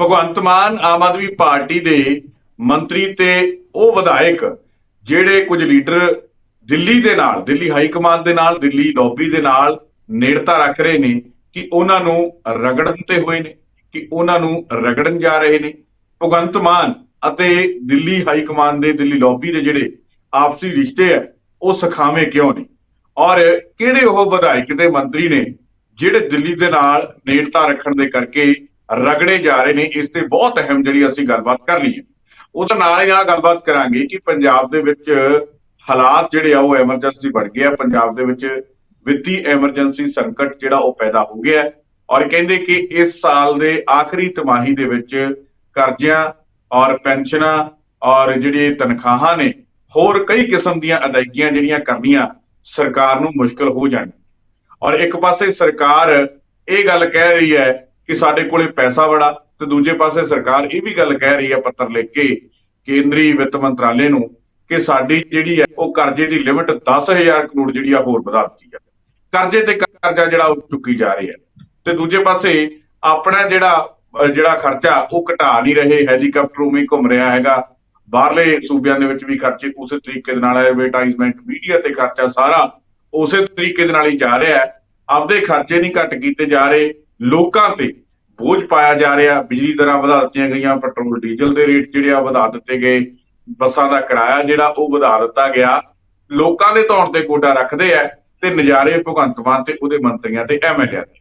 Bhagwant Mann Aam Aadmi party ਦੇ ਮੰਤਰੀ ਤੇ ਉਹ ਵਿਧਾਇਕ, ਜਿਹੜੇ ਕੁਝ ਲੀਡਰ ਦਿੱਲੀ ਦੇ ਨਾਲ, ਦਿੱਲੀ ਹਾਈ ਕਮਾਂਡ ਦੇ ਨਾਲ, ਦਿੱਲੀ ਲੌਬੀ ਦੇ ਨਾਲ ਨੇੜਤਾ ਰੱਖ ਰਹੇ ਨੇ ਕਿ ਉਹਨਾਂ ਨੂੰ ਰਗੜਨ ਤੇ ਹੋਏ ਨੇ, ਕਿ ਉਹਨਾਂ ਨੂੰ ਰਗੜਨ ਜਾ ਰਹੇ ਨੇ। ਭਗਵੰਤ ਮਾਨ ਅਤੇ ਦਿੱਲੀ ਹਾਈ ਕਮਾਂਡ ਦੇ, ਦਿੱਲੀ ਲੌਬੀ ਦੇ ਜਿਹੜੇ ਆਪਸੀ ਰਿਸ਼ਤੇ ਆ, ਉਹ ਸਖਾਵੇਂ ਕਿਉਂ ਨੇ? ਔਰ ਕਿਹੜੇ ਉਹ ਵਿਧਾਇਕ ਦੇ ਮੰਤਰੀ ਨੇ ਜਿਹੜੇ ਦਿੱਲੀ ਦੇ ਨਾਲ ਨੇੜਤਾ ਰੱਖਣ ਦੇ ਕਰਕੇ ਰਗੜੇ ਜਾ ਰਹੇ ਨੇ, ਇਸ ਤੇ ਬਹੁਤ ਅਹਿਮ ਜਿਹੜੀ ਅਸੀਂ ਗੱਲਬਾਤ ਕਰ ਲਈ ਹੈ। ਉਹਦੇ ਨਾਲ ਹੀ ਨਾਲ ਗੱਲਬਾਤ ਕਰਾਂਗੇ ਕਿ ਪੰਜਾਬ ਦੇ ਵਿੱਚ ਹਾਲਾਤ ਜਿਹੜੇ ਆ, ਉਹ ਐਮਰਜੈਂਸੀ ਬਣ ਗਏ ਆ। ਪੰਜਾਬ ਦੇ ਵਿੱਚ ਵਿੱਤੀ ਐਮਰਜੈਂਸੀ ਸੰਕਟ ਜਿਹੜਾ ਉਹ ਪੈਦਾ ਹੋ ਗਿਆ ਔਰ ਕਹਿੰਦੇ ਕਿ ਇਸ ਸਾਲ ਦੇ ਆਖਰੀ ਤਿਮਾਹੀ ਦੇ ਵਿੱਚ ਕਰਜ਼ਿਆਂ ਔਰ ਪੈਨਸ਼ਨਾਂ ਔਰ ਜਿਹੜੇ ਤਨਖਾਹਾਂ ਨੇ, ਹੋਰ ਕਈ ਕਿਸਮ ਦੀਆਂ ਅਦਾਇਗੀਆਂ ਜਿਹੜੀਆਂ ਕਰਨੀਆਂ ਸਰਕਾਰ ਨੂੰ ਮੁਸ਼ਕਲ ਹੋ ਜਾਣ। ਔਰ ਇੱਕ ਪਾਸੇ ਸਰਕਾਰ ਇਹ ਗੱਲ ਕਹਿ ਰਹੀ ਹੈ ਕਿ ਸਾਡੇ ਕੋਲੇ ਪੈਸਾ ਬੜਾ ਤੇ ਦੂਜੇ ਪਾਸੇ ਸਰਕਾਰ ਇਹ ਵੀ ਗੱਲ ਕਹਿ ਰਹੀ ਹੈ ਪੱਤਰ ਲਿਖ ਕੇ ਕੇਂਦਰੀ ਵਿੱਤ ਮੰਤਰਾਲੇ ਨੂੰ ਕਿ ਸਾਡੀ ਜਿਹੜੀ ਹੈ ਉਹ ਕਰਜ਼ੇ ਦੀ ਲਿਮਟ 10000 ਕਰੋੜ ਜਿਹੜੀ ਆ ਹੋਰ ਵਧਾ ਦਿੱਤੀ ਹੈ ਕਰਜ਼ੇ ਤੇ ਕਰਜ਼ਾ ਜਿਹੜਾ ਉਹ ਚੁੱਕੀ ਜਾ ਰਹੀ ਹੈ। ਤੇ ਦੂਜੇ ਪਾਸੇ ਆਪਣਾ ਜਿਹੜਾ ਜਿਹੜਾ ਖਰਚਾ ਉਹ ਘਟਾ ਨਹੀਂ ਰਹੇ, ਹੈਲੀਕਾਪਟਰ ਉਵੇਂ ਘੁੰਮ ਰਿਹਾ ਹੈਗਾ। ਬਾਹਰਲੇ ਸੂਬਿਆਂ ਦੇ ਵਿੱਚ ਵੀ ਖਰਚੇ ਉਸੇ ਤਰੀਕੇ ਦੇ ਨਾਲ ਐਡਵਰਟਾਈਜ਼ਮੈਂਟ ਮੀਡੀਆ ਤੇ ਖਰਚਾ ਸਾਰਾ ਉਸੇ ਤਰੀਕੇ ਦੇ ਨਾਲ ਹੀ ਜਾ ਰਿਹਾ ਹੈ। ਆਪਦੇ ਖਰਚੇ ਨਹੀਂ ਘੱਟ ਕੀਤੇ ਜਾ ਰਹੇ। ਲੋਕਾਂ ਤੇ ਬੋਝ ਪਾਇਆ ਜਾ ਰਿਹਾ। ਬਿਜਲੀ ਦਰਾਂ ਵਧਾ ਦਿੱਤੀਆਂ ਗਈਆਂ ਪੈਟਰੋਲ ਡੀਜ਼ਲ ਦੇ ਰੇਟ ਜਿਹੜੇ ਆ ਵਧਾ ਦਿੱਤੇ ਗਏ। ਬੱਸਾਂ ਦਾ ਕਿਰਾਇਆ ਜਿਹੜਾ ਉਹ ਵਧਾ ਦਿੱਤਾ ਗਿਆ। ਲੋਕਾਂ ਦੇ ਤੌਰ ਤੇ ਕੋਟਾ ਰੱਖਦੇ ਆ ਤੇ ਨਜ਼ਾਰੇ ਭਗਵੰਤ ਮਾਨ ਤੇ ਉਹਦੇ ਮੰਤਰੀਆਂ ਤੇ ਐਮਐਲਏ ਦੇ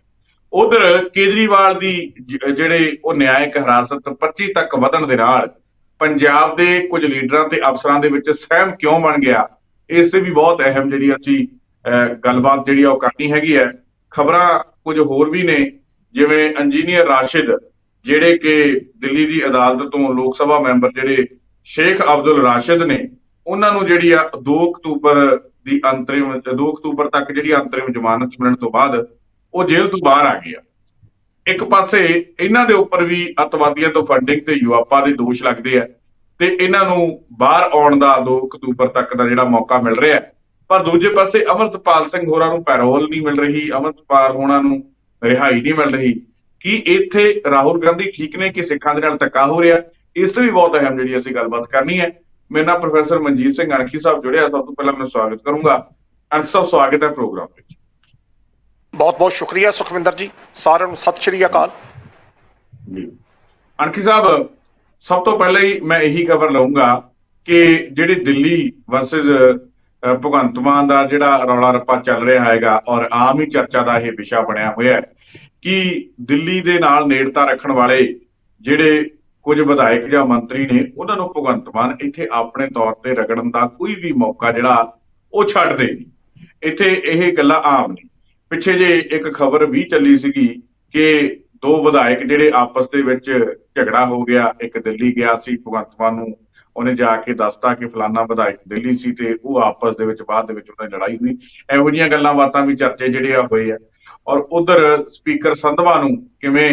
ਉਧਰ ਕੇਜਰੀਵਾਲ ਦੀ ਜਿਹੜੇ ਉਹ ਨਿਆਇਕ ਹਿਰਾਸਤ 25 ਤੱਕ ਵਧਣ ਦੇ ਨਾਲ ਪੰਜਾਬ ਦੇ ਕੁਝ ਲੀਡਰਾਂ ਤੇ ਅਫਸਰਾਂ ਦੇ ਵਿੱਚ ਸਹਿਮ ਕਿਉਂ ਬਣ ਗਿਆ? ਇਸ ਤੇ ਵੀ ਬਹੁਤ ਅਹਿਮ ਜਿਹੜੀ ਅਸੀਂ ਅਹ, ਗੱਲਬਾਤ ਜਿਹੜੀ ਆ ਉਹ ਕਰਨੀ ਹੈਗੀ ਹੈ। ਖਬਰਾਂ ਕੁਝ ਹੋਰ ਵੀ ਨੇ। ਜਿਵੇਂ ਇੰਜੀਨੀਅਰ ਰਾਸ਼ਿਦ, ਜਿਹੜੇ ਕਿ ਦਿੱਲੀ ਦੀ ਅਦਾਲਤ ਤੋਂ ਲੋਕ ਸਭਾ ਮੈਂਬਰ ਜਿਹੜੇ ਸ਼ੇਖ ਅਬਦੁਲ ਰਾਸ਼ਿਦ ਨੇ, ਉਹਨਾਂ ਨੂੰ ਜਿਹੜੀ ਆ 2 ਅਕਤੂਬਰ ਦੀ ਅੰਤਰਿਮ 2 ਅਕਤੂਬਰ ਤੱਕ ਜਿਹੜੀ ਅੰਤਰਿਮ ਜ਼ਮਾਨਤ ਮਿਲਣ ਤੋਂ ਬਾਅਦ ਉਹ ਜੇਲ੍ਹ ਤੋਂ ਬਾਹਰ ਆ ਗਿਆ ਇੱਕ ਪਾਸੇ ਇਹਨਾਂ ਦੇ ਉੱਪਰ ਵੀ ਅਤਵਾਦੀਆਂ ਤੋਂ ਫੰਡਿੰਗ ਤੇ ਯੂਆਪਾ ਦੇ ਦੋਸ਼ ਲੱਗਦੇ ਆ ਤੇ ਇਹਨਾਂ ਨੂੰ ਬਾਹਰ ਆਉਣ ਦਾ 2 ਅਕਤੂਬਰ ਤੱਕ ਦਾ ਜਿਹੜਾ ਮੌਕਾ ਮਿਲ ਰਿਹਾ। ਪਰ ਦੂਜੇ ਪਾਸੇ ਅਮਰਤਪਾਲ ਸਿੰਘ ਹੋਰਾਂ ਨੂੰ ਪੈਰੋਲ ਨਹੀਂ ਮਿਲ ਰਹੀ, ਅਮਰਤਪਾਲ ਹੋਰਾਂ ਨੂੰ ਰਿਹਾਈ ਨਹੀਂ ਮਿਲ ਰਹੀ। ਕੀ ਇੱਥੇ ਰਾਹੁਲ ਗਾਂਧੀ ਠੀਕ ਨੇ ਕਿ ਸਿੱਖਾਂ ਦੇ ਨਾਲ ਧੱਕਾ ਹੋ ਰਿਹਾ? ਇਸ ਤੇ ਵੀ ਬਹੁਤ ਅਹਿਮ ਜਿਹੜੀ ਅਸੀਂ ਗੱਲਬਾਤ ਕਰਨੀ ਹੈ। ਮੇਰੇ ਨਾਲ ਪ੍ਰੋਫੈਸਰ ਮਨਜੀਤ ਸਿੰਘ ਅਣਖੀ ਸਾਹਿਬ ਜੁੜਿਆ ਸਭ ਤੋਂ ਪਹਿਲਾਂ ਮੈਂ ਸਵਾਗਤ ਕਰੂੰਗਾ। ਅਣਖ ਸਾਹਿਬ ਸਵਾਗਤ ਹੈ ਪ੍ਰੋਗਰਾਮ ਵਿੱਚ। ਬਹੁਤ ਬਹੁਤ ਸ਼ੁਕਰੀਆ ਸੁਖਵਿੰਦਰ ਜੀ। ਸਾਰਿਆਂ ਨੂੰ ਸਤਿ ਸ਼੍ਰੀ ਅਕਾਲ। ਜੀ। ਅਣਖੀ ਸਾਹਿਬ ਸਭ ਤੋਂ ਪਹਿਲਾਂ ਹੀ ਮੈਂ ਇਹੀ ਖਬਰ ਲਵਾਂਗਾ ਕਿ ਜਿਹੜੀ ਦਿੱਲੀ ਵਰਸਸ ਭਗਵੰਤ ਮਾਨ ਦਾ ਜਿਹੜਾ ਰੌਲਾ ਰੱਪਾ ਚੱਲ ਰਿਹਾ ਹੈਗਾ ਔਰ ਆਮ ਹੀ ਚਰਚਾ ਦਾ ਇਹ ਵਿਸ਼ਾ ਬਣਿਆ ਹੋਇਆ ਹੈ ਕਿ ਦਿੱਲੀ ਦੇ ਨਾਲ ਨੇੜਤਾ ਰੱਖਣ ਵਾਲੇ ਜਿਹੜੇ ਕੁਝ ਵਿਧਾਇਕ ਜਾਂ ਮੰਤਰੀ ਨੇ, ਉਹਨਾਂ ਨੂੰ ਭਗਵੰਤ ਮਾਨ ਇੱਥੇ ਆਪਣੇ ਤੌਰ ਤੇ ਰਗੜਨ ਦਾ ਕੋਈ ਵੀ ਮੌਕਾ ਜਿਹੜਾ, ਉਹ ਛੱਡਦੇ ਨਹੀਂ ਇੱਥੇ ਇਹ ਗੱਲਾਂ ਆਮ ਨੇ। ਪਿੱਛੇ ਜੇ ਇੱਕ ਖਬਰ ਵੀ ਚੱਲੀ ਸੀਗੀ ਕਿ ਦੋ ਵਿਧਾਇਕ ਜਿਹੜੇ ਆਪਸ ਦੇ ਵਿੱਚ ਝਗੜਾ ਹੋ ਗਿਆ, ਇੱਕ ਦਿੱਲੀ ਗਿਆ ਸੀ, ਭਗਵੰਤ ਮਾਨ ਨੂੰ ਉਹਨੇ ਜਾ ਕੇ ਦੱਸਤਾ ਕਿ ਫਲਾਨਾ ਵਿਧਾਇਕ ਦਿੱਲੀ ਸੀ ਤੇ ਉਹ ਆਪਸ ਦੇ ਵਿੱਚ ਬਾਅਦ ਦੇ ਵਿੱਚ ਉਹਨਾਂ ਦੀ ਲੜਾਈ ਹੋਈ। ਇਹੋ ਜਿਹੀਆਂ ਗੱਲਾਂ ਬਾਤਾਂ ਵੀ ਚਰਚੇ ਜਿਹੜੇ ਆ ਹੋਏ ਆ। ਔਰ ਉਧਰ ਸਪੀਕਰ ਸੰਧਵਾ ਨੂੰ ਕਿਵੇਂ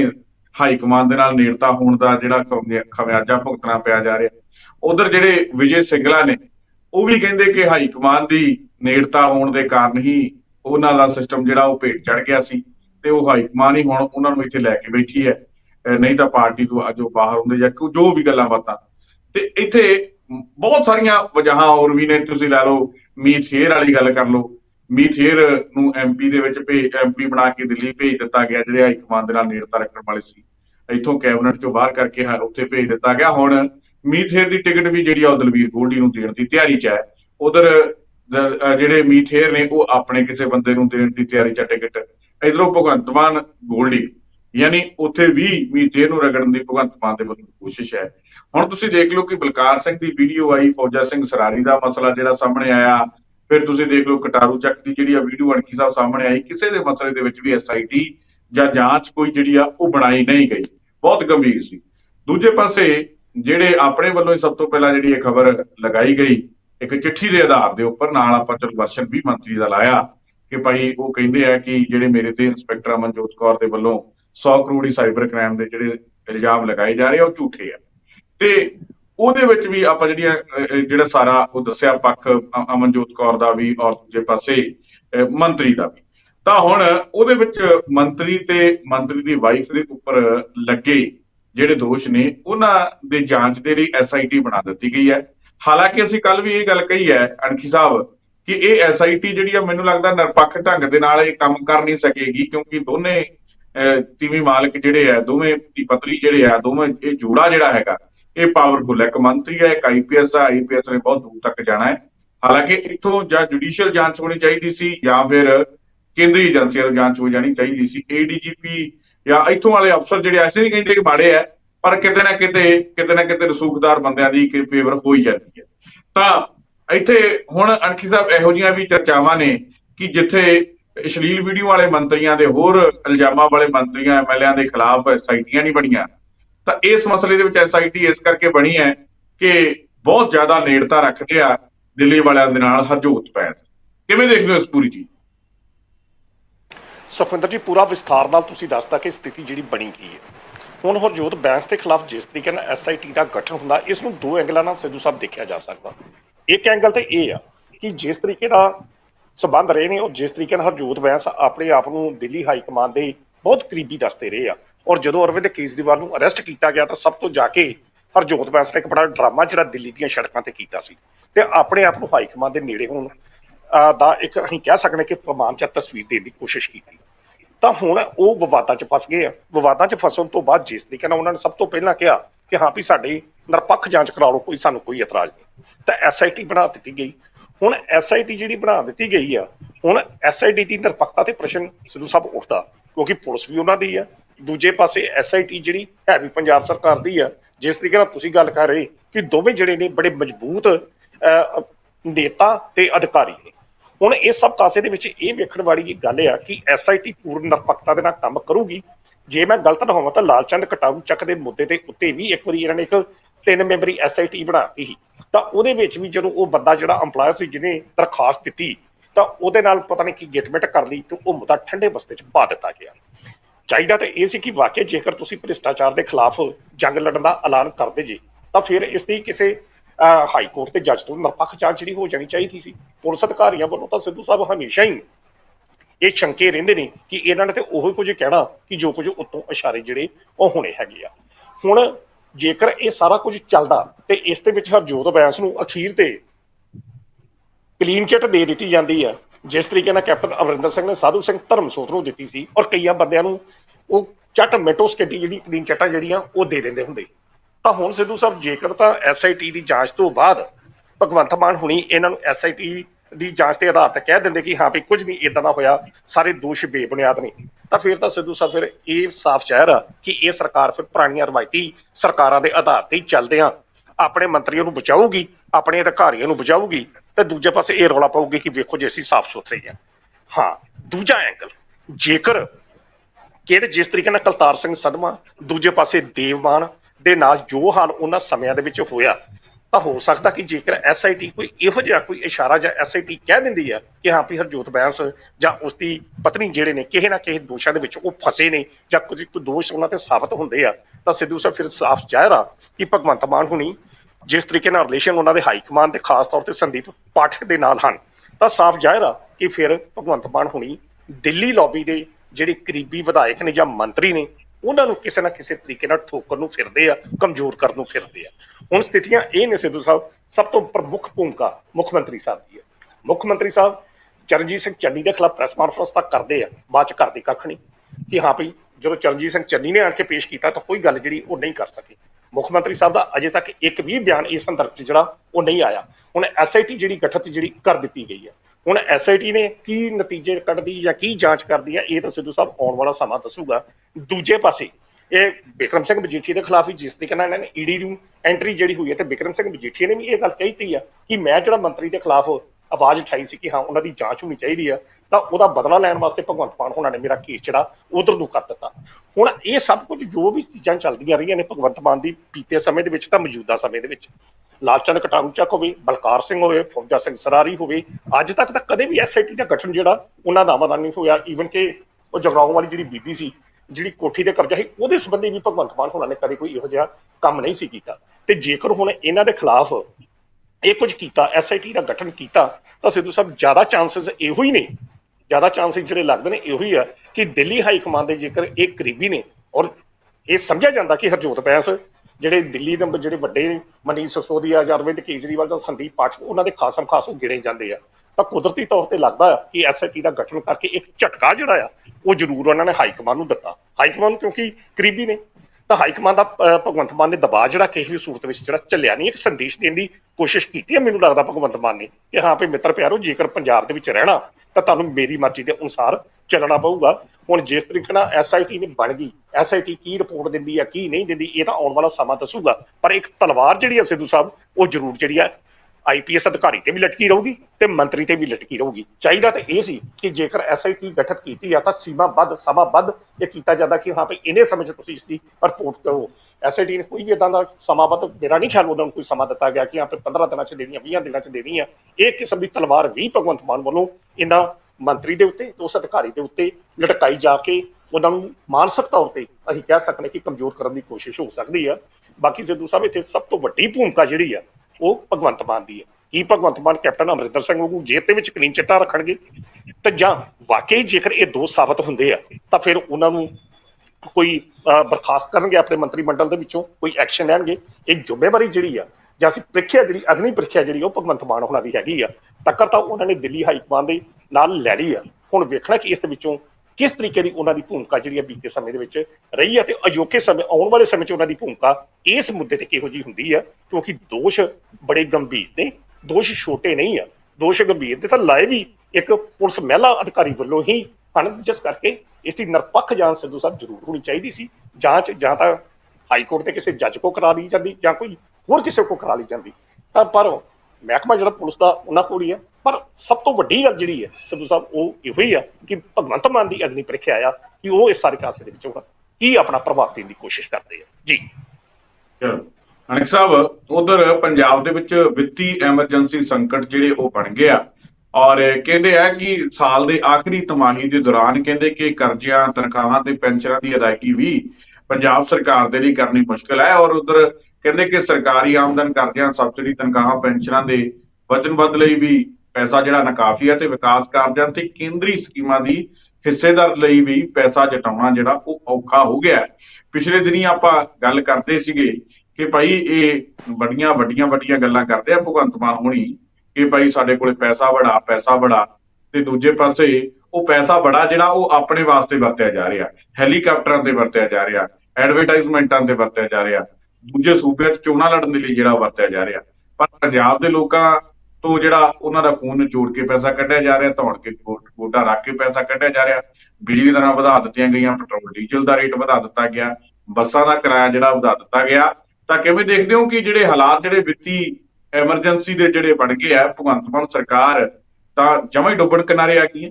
ਹਾਈ ਕਮਾਂਡ ਦੇ ਨਾਲ ਨੇੜਤਾ ਹੋਣ ਦਾ ਜਿਹੜਾ ਖਮਿਆਜਾ ਭੁਗਤਣਾ ਪਿਆ ਜਾ ਰਿਹਾ। ਉਧਰ ਜਿਹੜੇ ਵਿਜੇ ਸਿੰਗਲਾ ਨੇ, ਉਹ ਵੀ ਕਹਿੰਦੇ ਕਿ ਹਾਈ ਕਮਾਂਡ ਦੀ ਨੇੜਤਾ ਹੋਣ ਦੇ ਕਾਰਨ ਹੀ ਉਹਨਾਂ ਦਾ ਸਿਸਟਮ ਜਿਹੜਾ ਉਹ ਭੇਟ ਚੜ ਗਿਆ ਸੀ ਤੇ ਉਹ ਹਾਈ ਕਮਾਂਡ ਹੀ ਹੁਣ ਉਹਨਾਂ ਨੂੰ ਇੱਥੇ ਲੈ ਕੇ ਬੈਠੀ ਹੈ। ਨਹੀਂ ਤਾਂ ਪਾਰਟੀ ਤੋਂ ਅੱਜ ਉਹ ਬਾਹਰ ਹੁੰਦੇ ਜਾਂ ਜੋ ਵੀ ਗੱਲਾਂ ਬਾਤਾਂ। ਤੇ ਇੱਥੇ ਬਹੁਤ ਸਾਰੀਆਂ ਵਜ੍ਹਾਵਾਂ ਹੋਰ ਵੀ ਨੇ, ਤੁਸੀਂ ਲੈ ਲਓ, ਮੀਤ ਹੇਰ ਵਾਲੀ ਗੱਲ ਕਰ ਲਓ। ਮੀਤ ਹੇਰ ਨੂੰ ਐਮਪੀ ਦੇ ਵਿੱਚ ਭੇਜ ਐਮਪੀ ਬਣਾ ਕੇ ਦਿੱਲੀ ਭੇਜ ਦਿੱਤਾ ਗਿਆ, ਜਿਹੜੇ ਹਾਈ ਕਮਾਂਡ ਦੇ ਨਾਲ ਨੇੜਤਾ ਰੱਖਣ ਵਾਲੇ ਸੀ। ਇੱਥੋਂ ਕੈਬਨਿਟ ਚੋਂ ਬਾਹਰ ਕਰਕੇ ਉੱਥੇ ਭੇਜ ਦਿੱਤਾ ਗਿਆ। ਹੁਣ ਮੀਤ ਦੀ ਟਿਕਟ ਵੀ ਜਿਹੜੀ ਆ ਉਹ ਦਲਵੀਰ ਗੋਲਡੀ ਨੂੰ ਦੇਣ ਦੀ ਤਿਆਰੀ 'ਚ ਹੈ। ਉਧਰ ਜਿਹੜੇ ਮੀਤ ਨੇ, ਉਹ ਆਪਣੇ ਕਿਸੇ ਬੰਦੇ ਨੂੰ ਦੇਣ ਦੀ ਤਿਆਰੀ 'ਚ ਹੈ ਟਿਕਟ। ਇਧਰੋਂ ਭਗਵੰਤ ਮਾਨ ਗੋਲਡੀ, ਯਾਨੀ ਉੱਥੇ ਵੀ ਮੀਤ ਨੂੰ ਰਗੜਨ ਦੀ ਭਗਵੰਤ ਮਾਨ ਦੇ ਵੱਲੋਂ ਕੋਸ਼ਿਸ਼ ਹੈ। ਹੁਣ ਤੁਸੀਂ ਦੇਖ ਲਓ ਕਿ ਬਲਕਾਰ ਸਿੰਘ ਦੀ ਵੀਡੀਓ ਆਈ, ਫੌਜਾ ਸਿੰਘ ਸਰਾਰੀ ਦਾ ਮਸਲਾ ਜਿਹੜਾ ਸਾਹਮਣੇ ਆਇਆ। ਫਿਰ ਤੁਸੀਂ ਦੇਖ ਲਓ ਕਟਾਰੂ ਚੱਕ ਦੀ ਜਿਹੜੀ ਆ ਵੀਡੀਓ ਅਣਖੀ ਸਾਹਿਬ ਸਾਹਮਣੇ ਆਈ, ਕਿਸੇ ਦੇ ਮਸਲੇ ਦੇ ਵਿੱਚ ਵੀ ਐਸਆਈਟੀ ਜਾਂ ਜਾਂਚ ਕੋਈ ਜਿਹੜੀ ਆ ਉਹ ਬਣਾਈ ਨਹੀਂ ਗਈ। ਬਹੁਤ ਗੰਭੀਰ ਸੀ। ਦੂਜੇ ਪਾਸੇ ਜਿਹੜੇ ਆਪਣੇ ਵੱਲੋਂ ਸਭ ਤੋਂ ਪਹਿਲਾਂ ਜਿਹੜੀ ਇਹ ਖਬਰ ਲਗਾਈ ਗਈ, ਇੱਕ ਚਿੱਠੀ ਦੇ ਆਧਾਰ ਦੇ ਉੱਪਰ ਨਾਲ ਆਪਾਂ ਚਲੋ ਵਰਸ਼ਨ ਵੀ ਮੰਤਰੀ ਦਾ ਲਾਇਆ ਕਿ ਭਾਈ ਉਹ ਕਹਿੰਦੇ ਆ ਕਿ ਜਿਹੜੇ ਮੇਰੇ ਤੇ ਇੰਸਪੈਕਟਰ ਅਮਨਜੋਤ ਕੌਰ ਦੇ ਵੱਲੋਂ 100 ਕਰੋੜੀ ਸਾਈਬਰ ਕ੍ਰਾਈਮ ਦੇ ਜਿਹੜੇ ਇਲਜ਼ਾਮ ਲਗਾਏ ਜਾ ਰਹੇ ਆ, ਉਹ ਝੂਠੇ ਆ। ਤੇ ਉਹਦੇ ਵਿੱਚ ਵੀ ਆਪਾਂ ਜਿਹੜੀਆਂ ਜਿਹੜਾ ਸਾਰਾ ਉਹ ਦੱਸਿਆ ਪੱਖ ਅਮਨਜੋਤ ਕੌਰ ਦਾ ਵੀ ਔਰ ਦੂਜੇ ਪਾਸੇ ਮੰਤਰੀ ਦਾ ਵੀ। ਤਾਂ ਹੁਣ ਉਹਦੇ ਵਿੱਚ ਮੰਤਰੀ ਤੇ ਮੰਤਰੀ ਦੀ ਵਾਈਫ ਦੇ ਉੱਪਰ ਲੱਗੇ ਜਿਹੜੇ ਦੋਸ਼ ਨੇ ਉਹਨਾਂ ਦੇ ਜਾਂਚ ਦੇ ਲਈ ਐਸਆਈਟੀ ਬਣਾ ਦਿੱਤੀ ਗਈ ਹੈ। ਹਾਲਾਂਕਿ ਅਸੀਂ ਕੱਲ ਵੀ ਇਹ ਗੱਲ ਕਹੀ ਹੈ ਅਣਖੀ ਸਾਹਿਬ ਕਿ ਇਹ ਐਸਆਈਟੀ ਜਿਹੜੀ ਆ ਮੈਨੂੰ ਲੱਗਦਾ ਨਿਰਪੱਖ ਢੰਗ ਦੇ ਨਾਲ ਇਹ ਕੰਮ ਕਰ ਨਹੀਂ ਸਕੇਗੀ ਕਿਉਂਕਿ ਦੋਨੇ ਅਹ, ਤੀਵੀਂ ਮਾਲਕ ਜਿਹੜੇ ਆ ਦੋਵੇਂ ਦੀ ਪਤਨੀ ਜਿਹੜੇ ਆ ਦੋਵੇਂ ਇਹ ਜੋੜਾ ਜਿਹੜਾ ਹੈਗਾ ਇਹ ਪਾਵਰਫੁਲ ਹੈ। ਇੱਕ ਮੰਤਰੀ ਹੈ, ਇੱਕ ਆਈਪੀਐਸ ਆ ਆਈਪੀਐਸ ਨੇ ਬਹੁਤ ਦੂਰ ਤੱਕ ਜਾਣਾ ਹੈ। ਹਾਲਾਂਕਿ ਇੱਥੋਂ ਜਾਂ ਜੁਡੀਸ਼ੀਅਲ ਜਾਂਚ ਹੋਣੀ ਚਾਹੀਦੀ ਸੀ ਜਾਂ ਫਿਰ ਕੇਂਦਰੀ ਏਜੰਸੀਆਂ ਦੀ ਜਾਂਚ ਹੋ ਜਾਣੀ ਚਾਹੀਦੀ ਸੀ। ਏਡੀਜੀਪੀ ਜਾਂ ਇੱਥੋਂ ਵਾਲੇ ਅਫਸਰ ਜਿਹੜੇ ਐਸੇ ਨਹੀਂ ਕਹਿੰਦੇ ਕਿ ਮਾੜੇ ਆ, ਪਰ ਕਿਤੇ ਨਾ ਕਿਤੇ ਕਿਤੇ ਨਾ ਕਿਤੇ ਰਸੂਖਦਾਰ ਬੰਦਿਆਂ ਦੀ ਕਿ ਫੇਵਰ ਹੋਈ ਜਾਂਦੀ ਹੈ। ਤਾਂ ਇੱਥੇ ਹੁਣ ਅਣਖੀ ਸਾਹਿਬ ਇਹੋ ਜਿਹੀਆਂ ਵੀ ਚਰਚਾਵਾਂ ਨੇ ਕਿ ਜਿੱਥੇ ਅਸ਼ਲੀਲ ਵੀਡੀਓ ਵਾਲੇ ਮੰਤਰੀਆਂ ਦੇ ਹੋਰ ਇਲਜ਼ਾਮਾਂ ਵਾਲੇ ਮੰਤਰੀਆਂ ਐਮਐਲਏਆਂ ਦੇ ਖਿਲਾਫ ਐਸਆਈਟੀਆਂ ਨਹੀਂ ਬਣੀਆਂ ਤਾਂ ਇਸ ਮਸਲੇ ਦੇ ਵਿੱਚ ਐਸਆਈਟੀ ਇਸ ਕਰਕੇ ਬਣੀ ਹੈ ਕਿ ਬਹੁਤ ਜ਼ਿਆਦਾ ਨੇੜਤਾ ਰੱਖਦੇ ਆ ਦਿੱਲੀ ਵਾਲਿਆਂ ਦੇ ਨਾਲ ਹਰਜੋਤ ਪੈਣ ਕਿਵੇਂ ਦੇਖਦੇ ਹੋ ਇਸ ਪੂਰੀ ਚੀਜ਼? ਸੁਖਵਿੰਦਰ ਜੀ, ਪੂਰਾ ਵਿਸਥਾਰ ਨਾਲ ਤੁਸੀਂ ਦੱਸਤਾ ਕਿ ਸਥਿਤੀ ਜਿਹੜੀ ਬਣੀ ਕੀ ਹੈ। ਹੁਣ ਹਰਜੋਤ, ਬੈਂਸ ਦੇ ਖਿਲਾਫ ਜਿਸ ਤਰੀਕੇ ਨਾਲ ਐਸਆਈਟੀ ਦਾ ਗਠਨ ਹੁੰਦਾ, ਇਸ ਨੂੰ ਦੋ ਐਂਗਲਾਂ ਨਾਲ ਸਿੱਧੂ ਸਾਹਿਬ ਦੇਖਿਆ ਜਾ ਸਕਦਾ। ਇੱਕ ਐਂਗਲ ਤੇ ਇਹ ਆ ਕਿ ਜਿਸ ਤਰੀਕੇ ਦਾ ਸਬੰਧ ਰਹੇ ਨੇ, ਉਹ ਜਿਸ ਤਰੀਕੇ ਨਾਲ ਹਰਜੋਤ ਬੈਂਸ ਆਪਣੇ ਆਪ ਨੂੰ ਦਿੱਲੀ ਹਾਈ ਕਮਾਂਡ ਦੇ ਬਹੁਤ ਕਰੀਬੀ ਦੱਸਦੇ ਰਹੇ ਆ ਔਰ ਜਦੋਂ ਅਰਵਿੰਦ ਕੇਜਰੀਵਾਲ ਨੂੰ ਅਰੈਸਟ ਕੀਤਾ ਗਿਆ ਤਾਂ ਸਭ ਤੋਂ ਜਾ ਕੇ ਹਰਜੋਤ ਬੈਂਸ ਨੇ ਇੱਕ ਬੜਾ ਡਰਾਮਾ ਜਿਹੜਾ ਦਿੱਲੀ ਦੀਆਂ ਸੜਕਾਂ ਤੇ ਕੀਤਾ ਸੀ। ਤੇ ਆਪਣੇ ਆਪ ਨੂੰ ਹਾਈ ਕਮਾਂਡ ਦੇ ਨੇੜੇ ਹੋਣ ਦਾ ਇੱਕ ਅਸੀਂ ਕਹਿ ਸਕਦੇ ਕਿ ਪ੍ਰਮਾਣ ਚ ਤਸਵੀਰ ਦੇਣ ਦੀ ਕੋਸ਼ਿਸ਼ ਕੀਤੀ। ਤਾਂ ਹੁਣ ਉਹ ਵਿਵਾਦਾਂ 'ਚ ਫਸ ਗਏ ਆ। ਵਿਵਾਦਾਂ 'ਚ ਫਸਣ ਤੋਂ ਬਾਅਦ ਜਿਸ ਤਰੀਕੇ ਨਾਲ ਉਹਨਾਂ ਨੇ ਸਭ ਤੋਂ ਪਹਿਲਾਂ ਕਿਹਾ ਕਿ ਹਾਂ ਵੀ ਸਾਡੀ ਨਿਰਪੱਖ ਜਾਂਚ ਕਰਾ ਲਓ, ਕੋਈ ਸਾਨੂੰ ਕੋਈ ਇਤਰਾਜ਼ ਨਹੀਂ। ਤਾਂ ਐਸਆਈਟੀ ਬਣਾ ਦਿੱਤੀ ਗਈ। ਹੁਣ ਐਸਆਈਟੀ ਜਿਹੜੀ ਬਣਾ ਦਿੱਤੀ ਗਈ ਆ, ਹੁਣ ਐਸਆਈਟੀ ਦੀ ਨਿਰਪੱਖਤਾ ਤੇ ਪ੍ਰਸ਼ਨ ਸਿੱਧੂ ਸਾਹਿਬ ਉੱਠਦਾ, ਕਿਉਂਕਿ ਪੁਲਿਸ ਵੀ ਉਹਨਾਂ ਦੀ ਆ। ਦੂਜੇ ਪਾਸੇ ਐਸਆਈਟੀ ਜਿਹੜੀ ਹੈ ਵੀ ਪੰਜਾਬ ਸਰਕਾਰ ਦੀ ਆ, ਜਿਸ ਤਰੀਕੇ ਨਾਲ ਤੁਸੀਂ ਗੱਲ ਕਰ ਰਹੇ ਕਿ ਦੋਵੇਂ ਜਿਹੜੇ ਨੇ ਬੜੇ ਮਜ਼ਬੂਤ ਨੇਤਾ ਤੇ ਅਧਿਕਾਰੀ ਨੇ। ਹੁਣ ਇਹ ਸਭ ਕਾਸੇ ਦੇ ਵਿੱਚ ਇਹ ਵੇਖਣ ਵਾਲੀ ਗੱਲ ਆ ਕਿ ਐਸਆਈਟੀ ਪੂਰਨ ਨਿਰਪੱਖਤਾ ਦੇ ਨਾਲ ਕੰਮ ਕਰੂਗੀ। ਜੇ ਮੈਂ ਗਲਤ ਨਾ ਹੋਵਾਂ ਤਾਂ ਲਾਲਚੰਦ ਕਟਾਊ ਚੱਕ ਦੇ ਮੁੱਦੇ ਦੇ ਉੱਤੇ ਵੀ ਇੱਕ ਵਾਰੀ ਇਹਨਾਂ ਨੇ ਇੱਕ ਤਿੰਨ ਮੈਂਬਰੀ ਐਸਆਈਟੀ ਬਣਾਤੀ ਸੀ। ਤਾਂ ਉਹਦੇ ਵਿੱਚ ਵੀ ਜਦੋਂ ਉਹ ਬੰਦਾ ਜਿਹੜਾ EMPLOYER ਸੀ ਜਿਹਨੇ ਦਰਖਾਸਤ ਦਿੱਤੀ, ਤਾਂ ਉਹਦੇ ਨਾਲ ਪਤਾ ਨਹੀਂ ਕੀ ਗਿਟਮਿਟ ਕਰ ਲਈ ਤੇ ਉਹ ਮੁੱਦਾ ਠੰਡੇ ਬਸਤੇ 'ਚ ਪਾ ਦਿੱਤਾ ਗਿਆ। ਚਾਹੀਦਾ ਤਾਂ ਇਹ ਸੀ ਕਿ ਵਾਕਿਆ ਜੇਕਰ ਤੁਸੀਂ ਭ੍ਰਿਸ਼ਟਾਚਾਰ ਦੇ ਖਿਲਾਫ ਜੰਗ ਲੜਨ ਦਾ ਐਲਾਨ ਕਰਦੇ ਜੇ ਤਾਂ ਫਿਰ ਇਸ ਦੀ ਕਿਸੇ ਅਹ, ਹਾਈ ਕੋਰਟ ਤੇ ਜੱਜ ਤੋਂ ਨਿਰਪੱਖ ਜਾਂਚ ਜਿਹੜੀ ਹੋ ਜਾਣੀ ਚਾਹੀਦੀ ਸੀ। ਪੁਲਿਸ ਅਧਿਕਾਰੀਆਂ ਵੱਲੋਂ ਤਾਂ ਸਿੱਧੂ ਸਾਹਿਬ ਹਮੇਸ਼ਾ ਹੀ ਇਹ ਸ਼ੰਕੇ ਰਹਿੰਦੇ ਨੇ ਕਿ ਇਹਨਾਂ ਨੇ ਤੇ ਉਹੀ ਕੁਝ ਕਹਿਣਾ ਕਿ ਜੋ ਕੁਝ ਉੱਤੋਂ ਇਸ਼ਾਰੇ ਜਿਹੜੇ ਉਹ ਹੋਣੇ ਹੈਗੇ ਆ। ਹੁਣ ਜੇਕਰ ਇਹ ਸਾਰਾ ਕੁਝ ਚੱਲਦਾ ਤੇ ਇਸ ਦੇ ਵਿੱਚ ਹਰਜੋਤ ਬੈਂਸ ਨੂੰ ਅਖੀਰ ਤੇ ਕਲੀਨ ਚਿੱਟ ਦੇ ਦਿੱਤੀ ਜਾਂਦੀ ਆ ਜਿਸ ਤਰੀਕੇ ਨਾਲ ਕੈਪਟਨ ਅਮਰਿੰਦਰ ਸਿੰਘ ਨੇ ਸਾਧੂ ਸਿੰਘ ਧਰਮਸੋਤ ਨੂੰ ਦਿੱਤੀ ਸੀ ਔਰ ਕਈਆਂ ਬੰਦਿਆਂ ਨੂੰ ਉਹ ਚੱਟ ਮੈਟੋਸ ਜਿਹੜੀ ਕਲੀਨ ਚਿੱਟਾਂ ਜਿਹੜੀਆਂ ਉਹ ਦੇ ਦਿੰਦੇ ਹੁੰਦੇ। ਤਾਂ ਹੁਣ ਸਿੱਧੂ ਸਾਹਿਬ ਜੇਕਰ ਤਾਂ ਐਸਆਈਟੀ ਦੀ ਜਾਂਚ ਤੋਂ ਬਾਅਦ ਭਗਵੰਤ ਮਾਨ ਹੁਣੀ ਇਹਨਾਂ ਨੂੰ ਐਸਆਈਟੀ ਦੀ ਜਾਂਚ ਦੇ ਆਧਾਰ ਤੇ ਕਹਿ ਦਿੰਦੇ ਕਿ ਹਾਂ ਵੀ ਕੁਝ ਨਹੀਂ ਇਦਾਂ ਦਾ ਹੋਇਆ, ਸਾਰੇ ਦੋਸ਼ ਬੇਬੁਨਿਆਦ ਨੇ। ਤਾਂ ਫਿਰ ਤਾਂ ਸਿੱਧੂ ਸਾਹਿਬ ਫਿਰ ਇਹ ਸਾਫ਼ ਜ਼ਾਹਿਰ ਆ ਕਿ ਇਹ ਸਰਕਾਰ ਫਿਰ ਪੁਰਾਣੀਆਂ ਰਵਾਇਤੀ ਸਰਕਾਰਾਂ ਦੇ ਆਧਾਰ ਤੇ ਹੀ ਚੱਲਦੇ ਆ। ਆਪਣੇ ਮੰਤਰੀਆਂ ਨੂੰ ਬਚਾਊਗੀ, ਆਪਣੇ ਅਧਿਕਾਰੀਆਂ ਨੂੰ ਬਚਾਊਗੀ ਤੇ ਦੂਜੇ ਪਾਸੇ ਇਹ ਰੌਲਾ ਪਾਊਗੀ ਕਿ ਵੇਖੋ ਜੇ ਅਸੀਂ ਸਾਫ਼ ਸੁਥਰੇ ਆ ਹਾਂ। ਦੂਜਾ ਐਂਗਲ ਜੇਕਰ ਕਿਹੜੇ ਜਿਸ ਤਰੀਕੇ ਨਾਲ ਕਲਤਾਰ ਸਿੰਘ ਸਦਮਾ ਦੂਜੇ ਪਾਸੇ ਦੇਵਮਾਨ ਦੇ ਨਾਲ ਜੋ ਹਾਲ ਉਹਨਾਂ ਸਮਿਆਂ ਦੇ ਵਿੱਚ ਹੋਇਆ, ਤਾਂ ਹੋ ਸਕਦਾ ਕਿ ਜੇਕਰ ਐਸਆਈਟੀ ਕੋਈ ਇਹੋ ਜਿਹਾ ਕੋਈ ਇਸ਼ਾਰਾ ਜਾਂ ਐਸਆਈਟੀ ਕਹਿ ਦਿੰਦੀ ਆ ਕਿ ਹਾਂ ਵੀ ਹਰਜੋਤ ਬੈਂਸ ਜਾਂ ਉਸ ਦੀ ਪਤਨੀ ਜਿਹੜੇ ਨੇ ਕਿਸੇ ਨਾ ਕਿਸੇ ਦੋਸ਼ਾਂ ਦੇ ਵਿੱਚ ਉਹ ਫਸੇ ਨੇ ਜਾਂ ਕੁਝ ਕੁ ਦੋਸ਼ ਉਹਨਾਂ ਤੇ ਸਾਬਤ ਹੁੰਦੇ ਆ, ਤਾਂ ਸਿੱਧੂ ਸਾਹਿਬ ਫਿਰ ਸਾਫ਼ ਜ਼ਾਹਿਰ ਆ ਕਿ ਭਗਵੰਤ ਮਾਨ ਹੁਣੀ ਜਿਸ ਤਰੀਕੇ ਨਾਲ ਰਿਲੇਸ਼ਨ ਉਹਨਾਂ ਦੇ ਹਾਈ ਕਮਾਂਡ ਤੇ ਖਾਸ ਤੌਰ ਤੇ ਸੰਦੀਪ ਪਾਠਕ ਦੇ ਨਾਲ ਹਨ, ਤਾਂ ਸਾਫ਼ ਜ਼ਾਹਿਰ ਆ ਕਿ ਫਿਰ ਭਗਵੰਤ ਮਾਨ ਹੁਣੀ ਦਿੱਲੀ ਲੌਬੀ ਦੇ ਜਿਹੜੇ ਕਰੀਬੀ ਵਿਧਾਇਕ ਨੇ ਜਾਂ ਮੰਤਰੀ ਨੇ, ਉਹਨਾਂ ਨੂੰ ਕਿਸੇ ਨਾ ਕਿਸੇ ਤਰੀਕੇ ਨਾਲ ਠੋਕਰ ਨੂੰ ਫਿਰਦੇ ਆ, ਕਮਜ਼ੋਰ ਕਰਨ ਨੂੰ ਫਿਰਦੇ ਆ। ਹੁਣ ਸਥਿਤੀਆਂ ਇਹ ਨੇ ਸਿੱਧੂ ਸਾਹਿਬ, ਸਭ ਤੋਂ ਪ੍ਰਮੁੱਖ ਭੂਮਿਕਾ ਮੁੱਖ ਮੰਤਰੀ ਸਾਹਿਬ ਦੀ ਹੈ। ਮੁੱਖ ਮੰਤਰੀ ਸਾਹਿਬ ਚਰਨਜੀਤ ਸਿੰਘ ਚੰਨੀ ਦੇ ਖਿਲਾਫ ਪ੍ਰੈਸ ਕਾਨਫਰੰਸ ਤੱਕ ਕਰਦੇ ਆ, ਬਾਅਦ ਚ ਕਰਦੇ ਕੱਖ ਨਹੀਂ, ਕਿ ਹਾਂ ਭਈ ਜਦੋਂ ਚਰਨਜੀਤ ਸਿੰਘ ਚੰਨੀ ਨੇ ਆਣ ਕੇ ਪੇਸ਼ ਕੀਤਾ ਤਾਂ ਕੋਈ ਗੱਲ ਜਿਹੜੀ ਉਹ ਨਹੀਂ ਕਰ ਸਕੇ। ਮੁੱਖ ਮੰਤਰੀ ਸਾਹਿਬ ਦਾ ਅਜੇ ਤੱਕ ਇੱਕ ਵੀ ਬਿਆਨ ਇਸ ਸੰਦਰਭ 'ਚ ਜਿਹੜਾ ਉਹ ਨਹੀਂ ਆਇਆ। ਹੁਣ ਐਸਆਈਟੀ ਜਿਹੜੀ ਗਠਿਤ ਜਿਹੜੀ ਕਰ ਦਿੱਤੀ ਗਈ ਹੈ। ਹੁਣ ਐਸਆਈਟੀ ਨੇ ਕੀ ਨਤੀਜੇ ਕੱਢਦੀ ਜਾਂ ਕੀ ਜਾਂਚ ਕਰਦੀ ਹੈ, ਇਹ ਤਾਂ ਸਿੱਧੂ ਸਾਹਿਬ ਆਉਣ ਵਾਲਾ ਸਮਾਂ ਦੱਸੂਗਾ। ਦੂਜੇ ਪਾਸੇ, ਇਹ ਬਿਕਰਮ ਸਿੰਘ ਮਜੀਠੀ ਦੇ ਖਿਲਾਫ ਵੀ ਜਿਸ ਤਰੀਕੇ ਨਾਲ ਇਹਨਾਂ ਨੇ ਈਡੀ ਨੂੰ ਐਂਟਰੀ ਜਿਹੜੀ ਹੋਈ ਹੈ, ਤੇ ਬਿਕਰਮ ਸਿੰਘ ਮਜੀਠੀ ਨੇ ਵੀ ਇਹ ਗੱਲ ਕਹੀ ਆ ਕਿ ਮੈਂ ਜਿਹੜਾ ਮੰਤਰੀ ਦੇ ਖਿਲਾਫ ਆਵਾਜ਼ ਉਠਾਈ ਸੀ ਕਿ ਹਾਂ, ਉਹਨਾਂ ਦੀ ਜਾਂਚ ਹੋਣੀ ਚਾਹੀਦੀ ਆ, ਤਾਂ ਉਹਦਾ ਬਦਲਾ ਲੈਣ ਵਾਸਤੇ ਭਗਵੰਤ ਮਾਨ ਹੋਣਾ ਨੇ ਮੇਰਾ ਕੇਸ ਜਿਹੜਾ ਉਧਰ ਨੂੰ ਕਰ ਦਿੱਤਾ। ਹੁਣ ਇਹ ਸਭ ਕੁਝ ਜੋ ਵੀ ਚੀਜ਼ਾਂ ਚੱਲਦੀਆਂ ਰਹੀਆਂ ਨੇ ਭਗਵੰਤ ਮਾਨ ਦੀ ਬੀਤੇ ਸਮੇਂ ਦੇ ਵਿੱਚ ਤਾਂ ਮੌਜੂਦਾ ਸਮੇਂ ਦੇ ਵਿੱਚ। ਲਾਲਚੰਦ ਕਟਾਰੂ ਚੱਕ ਹੋਵੇ, ਬਲਕਾਰ ਸਿੰਘ ਹੋਵੇ, ਫੌਜਾ ਸਿੰਘ ਸਰਾਰੀ ਹੋਵੇ, ਅੱਜ ਤੱਕ ਤਾਂ ਕਦੇ ਵੀ ਐਸਆਈਟੀ ਦਾ ਗਠਨ ਜਿਹੜਾ ਉਹਨਾਂ ਦਾ ਆਮਦਨ ਨਹੀਂ ਹੋਇਆ। ਈਵਨ ਕਿ ਉਹ ਜਗਰਾਉਂ ਵਾਲੀ ਜਿਹੜੀ ਬੀਬੀ ਸੀ, ਜਿਹੜੀ ਕੋਠੀ ਤੇ ਕਬਜ਼ਾ ਸੀ, ਉਹਦੇ ਸੰਬੰਧੀ ਵੀ ਭਗਵੰਤ ਮਾਨ ਹੋਣਾ ਨੇ ਕਦੇ ਕੋਈ ਇਹੋ ਜਿਹਾ ਕੰਮ ਨਹੀਂ ਸੀ ਕੀਤਾ। ਤੇ ਜੇਕਰ ਹੁਣ ਇਹਨਾਂ ਦੇ ਖਿਲਾਫ ਇਹ ਕੁਝ ਕੀਤਾ ਐਸਆਈਟੀ ਦਾ ਗਠਨ ਕੀਤਾ, ਤਾਂ ਸਿੱਧੂ ਸਾਹਿਬ ਜ਼ਿਆਦਾ ਚਾਂਸਸ ਇਹੋ ਹੀ ਨੇ, ਜ਼ਿਆਦਾ ਚਾਂਸਸ ਜਿਹੜੇ ਲੱਗਦੇ ਨੇ ਇਹੋ ਹੀ ਆ ਕਿ ਦਿੱਲੀ ਹਾਈ ਕਮਾਂਡ ਦੇ ਜੇਕਰ ਇਹ ਕਰੀਬੀ ਨੇ ਔਰ ਇਹ ਸਮਝਿਆ ਜਾਂਦਾ ਕਿ ਹਰਜੋਤ ਬੈਂਸ ਜਿਹੜੇ ਦਿੱਲੀ ਦੇ ਜਿਹੜੇ ਵੱਡੇ ਮਨੀਸ਼ ਸਸੋਦੀਆ ਜਾਂ ਅਰਵਿੰਦ ਕੇਜਰੀਵਾਲ ਜਾਂ ਸੰਦੀਪ ਪਾਠਕ ਉਹਨਾਂ ਦੇ ਖਾਸਮ ਖਾਸ ਗਿਣੇ ਜਾਂਦੇ ਆ। ਤਾਂ ਕੁਦਰਤੀ ਤੌਰ ਤੇ ਲੱਗਦਾ ਆ ਕਿ ਐਸਆਈਟੀ ਦਾ ਗਠਨ ਕਰਕੇ ਇੱਕ ਝਟਕਾ ਜਿਹੜਾ ਆ, ਉਹ ਜ਼ਰੂਰ ਉਹਨਾਂ ਨੇ ਹਾਈ ਕਮਾਂਡ ਨੂੰ ਦਿੱਤਾ। ਹਾਈ ਕਮਾਂਡ ਨੂੰ ਕਿਉਂਕਿ ਕਰੀਬੀ ਨੇ ਤਾਂ ਹਾਈ ਦਾ ਭਗਵੰਤ ਮਾਨ ਨੇ ਦਬਾਅ ਜਿਹੜਾ ਕਿਸੇ ਵੀ ਸੂਰਤ ਵਿੱਚ ਜਿਹੜਾ ਚੱਲਿਆ ਨਹੀਂ, ਇੱਕ ਸੰਦੇਸ਼ ਦੇਣ ਦੀ ਕੋਸ਼ਿਸ਼ ਕੀਤੀ ਹੈ, ਮੈਨੂੰ ਲੱਗਦਾ ਭਗਵੰਤ ਮਾਨ ਨੇ ਕਿ ਹਾਂ ਭਈ ਮਿੱਤਰ ਪਿਆਰੋ, ਜੇਕਰ ਪੰਜਾਬ ਦੇ ਵਿੱਚ ਰਹਿਣਾ, ਤਾਂ ਤੁਹਾਨੂੰ ਮੇਰੀ ਮਰਜ਼ੀ ਦੇ ਅਨੁਸਾਰ ਚੱਲਣਾ ਪਊਗਾ। ਹੁਣ ਜਿਸ ਤਰੀਕੇ ਨਾਲ ਐਸਆਈਟੀ ਨੇ ਬਣ ਗਈ ਐਸਆਈਟੀ ਕੀ ਰਿਪੋਰਟ ਦਿੰਦੀ ਹੈ, ਕੀ ਨਹੀਂ ਦਿੰਦੀ, ਇਹ ਤਾਂ ਆਉਣ ਵਾਲਾ ਸਮਾਂ ਦੱਸੂਗਾ। ਪਰ ਇੱਕ ਤਲਵਾਰ ਜਿਹੜੀ ਆ ਸਿੱਧੂ ਸਾਹਿਬ, ਉਹ ਜ਼ਰੂਰ ਜਿਹੜੀ ਹੈ ਆਈਪੀਐਸ ਅਧਿਕਾਰੀ ਤੇ ਵੀ ਲਟਕੀ ਰਹੂਗੀ ਤੇ ਮੰਤਰੀ ਤੇ ਵੀ ਲਟਕੀ ਰਹੂਗੀ। ਚਾਹੀਦਾ ਤਾਂ ਇਹ ਸੀ ਕਿ ਜੇਕਰ ਐਸਆਈਟੀ ਗਠਿਤ ਕੀਤੀ ਆ ਤਾਂ ਸੀਮਾਬੱਧ ਸਮਾਬੱਧ ਇਹ ਕੀਤਾ ਜਾਂਦਾ ਕਿ ਹਾਂ ਭਈ ਇਹਨੇ ਸਮੇਂ 'ਚ ਤੁਸੀਂ ਇਸ ਦੀ ਰਿਪੋਰਟ ਕਰੋ ਐਸਆਈਟੀ ਨੇ ਕੋਈ ਵੀ ਇਦਾਂ ਦਾ ਸਮਾਬੱਧ ਮੇਰਾ ਨਹੀਂ ਖਿਆਲ ਉਹਨਾਂ ਨੂੰ ਕੋਈ ਸਮਾਂ ਦਿੱਤਾ ਗਿਆ ਕਿ ਹਾਂ ਭਈ 15 ਦਿਨਾਂ 'ਚ ਦੇਣੀ ਦੇਣੀਆਂ 20 ਦਿਨਾਂ 'ਚ ਦੇਣੀ ਦੇਣੀਆਂ। ਇਹ ਕਿਸਮ ਦੀ ਤਲਵਾਰ ਵੀ ਭਗਵੰਤ ਮਾਨ ਵੱਲੋਂ ਇਹਨਾਂ ਮੰਤਰੀ ਦੇ ਉੱਤੇ ਉਸ ਅਧਿਕਾਰੀ ਦੇ ਉੱਤੇ ਲਟਕਾਈ ਜਾ ਕੇ ਉਹਨਾਂ ਨੂੰ ਮਾਨਸਿਕ ਤੌਰ ਤੇ ਅਸੀਂ ਕਹਿ ਸਕਦੇ ਕਿ ਕਮਜ਼ੋਰ ਕਰਨ ਦੀ ਕੋਸ਼ਿਸ਼ ਹੋ ਸਕਦੀ ਆ। ਬਾਕੀ ਸਿੱਧੂ ਸਾਹਿਬ, ਇੱਥੇ ਸਭ ਤੋਂ ਵੱਡੀ ਭੂਮਿਕਾ ਜਿਹੜੀ ਆ ਉਹ ਭਗਵੰਤ ਮਾਨ ਦੀ ਹੈ। ਕੀ ਭਗਵੰਤ ਮਾਨ ਕੈਪਟਨ ਅਮਰਿੰਦਰ ਸਿੰਘ ਵਾਂਗੂ ਜੇਬ ਦੇ ਵਿੱਚ ਕਲੀਨ ਚਿੱਟਾ ਰੱਖਣਗੇ? ਤੇ ਜਾਂ ਵਾਕਈ ਜੇਕਰ ਇਹ ਦੋ ਸਾਬਤ ਹੁੰਦੇ ਆ, ਤਾਂ ਫਿਰ ਉਹਨਾਂ ਨੂੰ ਕੋਈ ਬਰਖਾਸਤ ਕਰਨਗੇ ਆਪਣੇ ਮੰਤਰੀ ਮੰਡਲ ਦੇ ਵਿੱਚੋਂ? ਕੋਈ ਐਕਸ਼ਨ ਲੈਣਗੇ? ਇਹ ਜ਼ਿੰਮੇਵਾਰੀ ਜਿਹੜੀ ਆ, ਜਾਂ ਅਸੀਂ ਪ੍ਰੀਖਿਆ ਜਿਹੜੀ ਅਗਨੀ ਪ੍ਰੀਖਿਆ ਜਿਹੜੀ ਉਹ ਭਗਵੰਤ ਮਾਨ ਉਹਨਾਂ ਦੀ ਹੈਗੀ ਆ। ਟੱਕਰ ਤਾਂ ਉਹਨਾਂ ਨੇ ਦਿੱਲੀ ਹਾਈ ਕਮਾਂਡ ਦੇ ਨਾਲ ਲੈ ਲਈ ਆ। ਹੁਣ ਵੇਖਣਾ ਕਿ ਇਸ ਦੇ ਵਿੱਚੋਂ ਕਿਸ ਤਰੀਕੇ ਦੀ ਉਹਨਾਂ ਦੀ ਭੂਮਿਕਾ ਜਿਹੜੀ ਆ ਬੀਤੇ ਸਮੇਂ ਦੇ ਵਿੱਚ ਰਹੀ ਹੈ ਤੇ ਅਜੋਕੇ ਸਮੇਂ, ਆਉਣ ਵਾਲੇ ਸਮੇਂ 'ਚ ਉਹਨਾਂ ਦੀ ਭੂਮਿਕਾ ਇਸ ਮੁੱਦੇ ਤੇ ਕਿਹੋ ਜੀ ਹੁੰਦੀ ਹੈ ਕਿਉਂਕਿ ਦੋਸ਼ ਬੜੇ ਗੰਭੀਰ ਨੇ, ਦੋਸ਼ ਛੋਟੇ ਨਹੀਂ ਆ। ਦੋਸ਼ ਗੰਭੀਰ ਤੇ ਤਾਂ ਲਾਏ ਵੀ ਇੱਕ ਪੁਲਿਸ ਮਹਿਲਾ ਅਧਿਕਾਰੀ ਵੱਲੋਂ ਹੀ ਹਨ ਜਿਸ ਕਰਕੇ ਇਸ ਦੀ ਨਿਰਪੱਖ ਜਾਂਚ ਸਿੱਧੂ ਸਾਹਿਬ ਜ਼ਰੂਰ ਹੋਣੀ ਚਾਹੀਦੀ ਸੀ। ਜਾਂਚ ਜਾਂ ਤਾਂ ਹਾਈ ਕੋਰਟ ਦੇ ਕਿਸੇ ਜੱਜ ਕੋ ਕਰਾ ਲਈ ਜਾਂਦੀ ਜਾਂ ਕੋਈ ਹੋਰ ਕਿਸੇ ਕੋ ਕਰਾ ਲਈ ਜਾਂਦੀ। ਤਾਂ ਪਰ ਮਹਿਕਮਾ ਜਿਹੜਾ ਪੁਲਿਸ ਦਾ ਉਹਨਾਂ ਕੋਲ ਹੀ ਹੈ ਪਰ ਸਭ ਤੋਂ ਵੱਡੀ ਗੱਲ ਜਿਹੜੀ ਹੈ, ਸਿੱਧੂ ਸਾਹਿਬ, ਉਹ ਇਹੋ ਹੀ ਆ ਕਿ ਭਗਵੰਤ ਮਾਨ ਦੀ ਅਗਨੀ ਪ੍ਰੀਖਿਆ ਆ ਕਿ ਉਹ ਇਸ ਸਾਰੇ ਕਾਸੇ ਦੇ ਵਿੱਚੋਂ ਕੀ ਆਪਣਾ ਪ੍ਰਭਾਵ ਦੇਣ ਦੀ ਕੋਸ਼ਿਸ਼ ਕਰਦੇ ਆ? ਜੀ। ਅਨਿਕ ਸਾਹਿਬ, ਉਧਰ ਪੰਜਾਬ ਦੇ ਵਿੱਚ ਵਿੱਤੀ ਐਮਰਜੈਂਸੀ ਸੰਕਟ ਜਿਹੜੇ ਉਹ ਬਣ ਗਏ ਔਰ ਕਹਿੰਦੇ ਆ ਕਿ ਸਾਲ ਦੇ ਆਖਰੀ ਤਿਮਾਹੀ ਦੇ ਦੌਰਾਨ ਕਹਿੰਦੇ ਕਿ ਕਰਜ਼ਿਆਂ, ਤਨਖਾਹਾਂ ਤੇ ਪੈਨਸ਼ਨਾਂ ਦੀ ਅਦਾਇਗੀ ਵੀ ਪੰਜਾਬ ਸਰਕਾਰ ਦੇ ਲਈ ਕਰਨੀ ਮੁਸ਼ਕਲ ਹੈ ਔਰ ਉਧਰ ਕਹਿੰਦੇ ਕਿ ਸਰਕਾਰੀ ਆਮਦਨ ਕਰਜ਼ਿਆਂ, ਸਬਸਿਡੀ, ਤਨਖਾਹਾਂ, ਪੈਨਸ਼ਨਾਂ ਦੇ ਵਚਨਬੱਧ ਲਈ ਵੀ ਪੈਸਾ ਜਿਹੜਾ ਨਾਕਾਫੀ ਹੈ ਤੇ ਵਿਕਾਸ ਕਾਰਜਾਂ ਤੇ ਕੇਂਦਰੀ ਸਕੀਮਾਂ ਦੀ ਹਿੱਸੇਦਾਰ ਲਈ ਵੀ ਪੈਸਾ ਜਟਾਉਣਾ ਜਿਹੜਾ ਉਹ ਔਖਾ ਹੋ ਗਿਆ ਪਿਛਲੇ ਦਿਨੀ ਆਪਾਂ ਗੱਲ ਕਰਦੇ ਸੀਗੇ ਕਿ ਭਾਈ ਇਹ ਬੜੀਆਂ ਵੱਡੀਆਂ ਵੱਡੀਆਂ ਗੱਲਾਂ ਕਰਦੇ ਆ ਭਗਵੰਤ ਮਾਨ ਹੋਣੀ ਕਿ ਭਾਈ ਸਾਡੇ ਕੋਲੇ ਪੈਸਾ ਬੜਾ ਪੈਸਾ ਬੜਾ ਤੇ ਦੂਜੇ ਪਾਸੇ ਉਹ ਪੈਸਾ ਬੜਾ ਜਿਹੜਾ ਉਹ ਆਪਣੇ ਵਾਸਤੇ ਵਰਤਿਆ ਜਾ ਰਿਹਾ ਹੈਲੀਕਾਪਟਰਾਂ ਤੇ ਵਰਤਿਆ ਜਾ ਰਿਹਾ ਐਡਵਰਟਾਈਜ਼ਮੈਂਟਾਂ ਤੇ ਵਰਤਿਆ ਜਾ ਰਿਹਾ ਦੂਜੇ ਸੂਬਿਆਂ 'ਚ ਚੋਣਾਂ ਲੜਨ ਦੇ ਲਈ ਜਿਹੜਾ ਵਰਤਿਆ ਜਾ ਰਿਹਾ ਪਰ ਪੰਜਾਬ ਦੇ ਲੋਕਾਂ ਤੋਂ ਜਿਹੜਾ ਉਹਨਾਂ ਦਾ ਖੂਨ ਨਿਚੋੜ ਕੇ ਪੈਸਾ ਕੱਢਿਆ ਜਾ ਰਿਹਾ, ਧੌਣ ਕੇ ਵੋਟ- ਰੱਖ ਕੇ ਪੈਸਾ ਕੱਢਿਆ ਜਾ ਰਿਹਾ, ਬਿਜਲੀ ਦਰਾਂ ਵਧਾ ਦਿੱਤੀਆਂ ਗਈਆਂ, ਪੈਟਰੋਲ, ਡੀਜ਼ਲ ਦਾ ਰੇਟ ਵਧਾ ਦਿੱਤਾ ਗਿਆ, ਬੱਸਾਂ ਦਾ ਕਿਰਾਇਆ ਜਿਹੜਾ ਵਧਾ ਦਿੱਤਾ ਗਿਆ, ਤਾਂ ਕਿਵੇਂ ਦੇਖਦੇ ਹੋ ਕਿ ਜਿਹੜੇ ਹਾਲਾਤ ਜਿਹੜੇ ਵਿੱਤੀ ਐਮਰਜੈਂਸੀ ਦੇ ਜਿਹੜੇ ਬਣ ਗਏ ਆ, ਭਗਵੰਤ ਮਾਨ ਸਰਕਾਰ ਤਾਂ ਜਮਾਂ ਹੀ ਡੁੱਬਣ ਕਿਨਾਰੇ ਆ ਗਈ ਹੈ?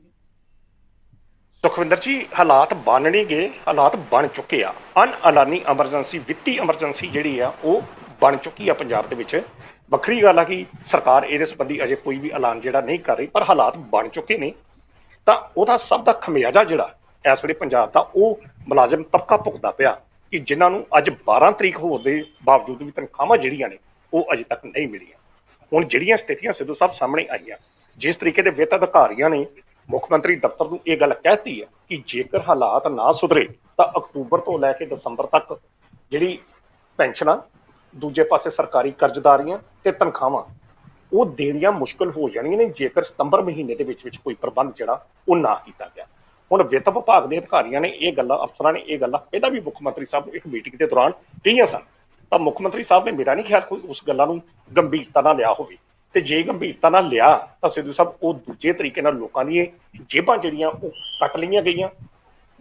ਸੁਖਵਿੰਦਰ ਜੀ, ਹਾਲਾਤ ਬਣ ਗਏ ਹਾਲਾਤ ਬਣ ਚੁੱਕੇ ਆ। ਅਨ ਐਲਾਨੀ ਐਮਰਜੈਂਸੀ, ਵਿੱਤੀ ਐਮਰਜੈਂਸੀ ਜਿਹੜੀ ਆ, ਉਹ ਬਣ ਚੁੱਕੀ ਆ ਪੰਜਾਬ ਦੇ ਵਿੱਚ। ਵੱਖਰੀ ਗੱਲ ਆ ਕਿ ਸਰਕਾਰ ਇਹਦੇ ਸੰਬੰਧੀ ਅਜੇ ਕੋਈ ਵੀ ਐਲਾਨ ਜਿਹੜਾ ਨਹੀਂ ਕਰ ਰਹੀ, ਪਰ ਹਾਲਾਤ ਬਣ ਚੁੱਕੇ ਨੇ। ਤਾਂ ਉਹਦਾ ਸਭ ਦਾ ਖਮਿਆਜਾ ਜਿਹੜਾ ਇਸ ਵੇਲੇ ਪੰਜਾਬ ਦਾ, ਉਹ ਮੁਲਾਜ਼ਮ ਤਬਕਾ ਭੁਗਦਾ ਪਿਆ ਕਿ ਜਿਨ੍ਹਾਂ ਨੂੰ ਅੱਜ 12 ਤਰੀਕ ਹੋਣ ਦੇ ਬਾਵਜੂਦ ਵੀ ਤਨਖਾਹਾਂ ਜਿਹੜੀਆਂ ਨੇ, ਉਹ ਅਜੇ ਤੱਕ ਨਹੀਂ ਮਿਲੀਆਂ। ਹੁਣ ਜਿਹੜੀਆਂ ਸਥਿਤੀਆਂ ਸਿੱਧੂ ਸਾਹਿਬ ਸਾਹਮਣੇ ਆਈਆਂ, ਜਿਸ ਤਰੀਕੇ ਦੇ ਵਿੱਤ ਅਧਿਕਾਰੀਆਂ ਨੇ ਮੁੱਖ ਮੰਤਰੀ ਦਫ਼ਤਰ ਨੂੰ ਇਹ ਗੱਲ ਕਹਿਤੀ ਹੈ ਕਿ ਜੇਕਰ ਹਾਲਾਤ ਨਾ ਸੁਧਰੇ, ਤਾਂ ਅਕਤੂਬਰ ਤੋਂ ਲੈ ਕੇ ਦਸੰਬਰ ਤੱਕ ਜਿਹੜੀ ਪੈਨਸ਼ਨਾਂ ਦੂਜੇ ਪਾਸੇ ਸਰਕਾਰੀ ਕਰਜ਼ਦਾਰੀਆਂ ਤੇ ਤਨਖਾਹਾਂ, ਉਹ ਦੇਣੀਆਂ ਮੁਸ਼ਕਲ ਹੋ ਜਾਣੀਆਂ ਨੇ ਜੇਕਰ ਸਤੰਬਰ ਮਹੀਨੇ ਦੇ ਵਿੱਚ ਵਿੱਚ ਕੋਈ ਪ੍ਰਬੰਧ ਜਿਹੜਾ ਉਹ ਨਾ ਕੀਤਾ ਗਿਆ। ਹੁਣ ਵਿੱਤ ਵਿਭਾਗ ਦੇ ਅਧਿਕਾਰੀਆਂ ਨੇ ਇਹ ਗੱਲਾਂ, ਅਫਸਰਾਂ ਨੇ ਇਹ ਗੱਲਾਂ, ਪਹਿਲਾਂ ਵੀ ਮੁੱਖ ਮੰਤਰੀ ਸਾਹਿਬ ਨੂੰ ਇੱਕ ਮੀਟਿੰਗ ਦੇ ਦੌਰਾਨ ਕਹੀਆਂ ਸਨ। ਤਾਂ ਮੁੱਖ ਮੰਤਰੀ ਸਾਹਿਬ ਨੇ ਮੇਰਾ ਨਹੀਂ ਖਿਆਲ ਕੋਈ ਉਸ ਗੱਲਾਂ ਨੂੰ ਗੰਭੀਰਤਾ ਨਾਲ ਲਿਆ ਹੋਵੇ। ਤੇ ਜੇ ਗੰਭੀਰਤਾ ਨਾਲ ਲਿਆ, ਤਾਂ ਸਿੱਧੂ ਸਾਹਿਬ, ਉਹ ਦੂਜੇ ਤਰੀਕੇ ਨਾਲ ਲੋਕਾਂ ਦੀਆਂ ਜੇਬਾਂ ਜਿਹੜੀਆਂ ਉਹ ਕੱਟ ਲਈਆਂ ਗਈਆਂ।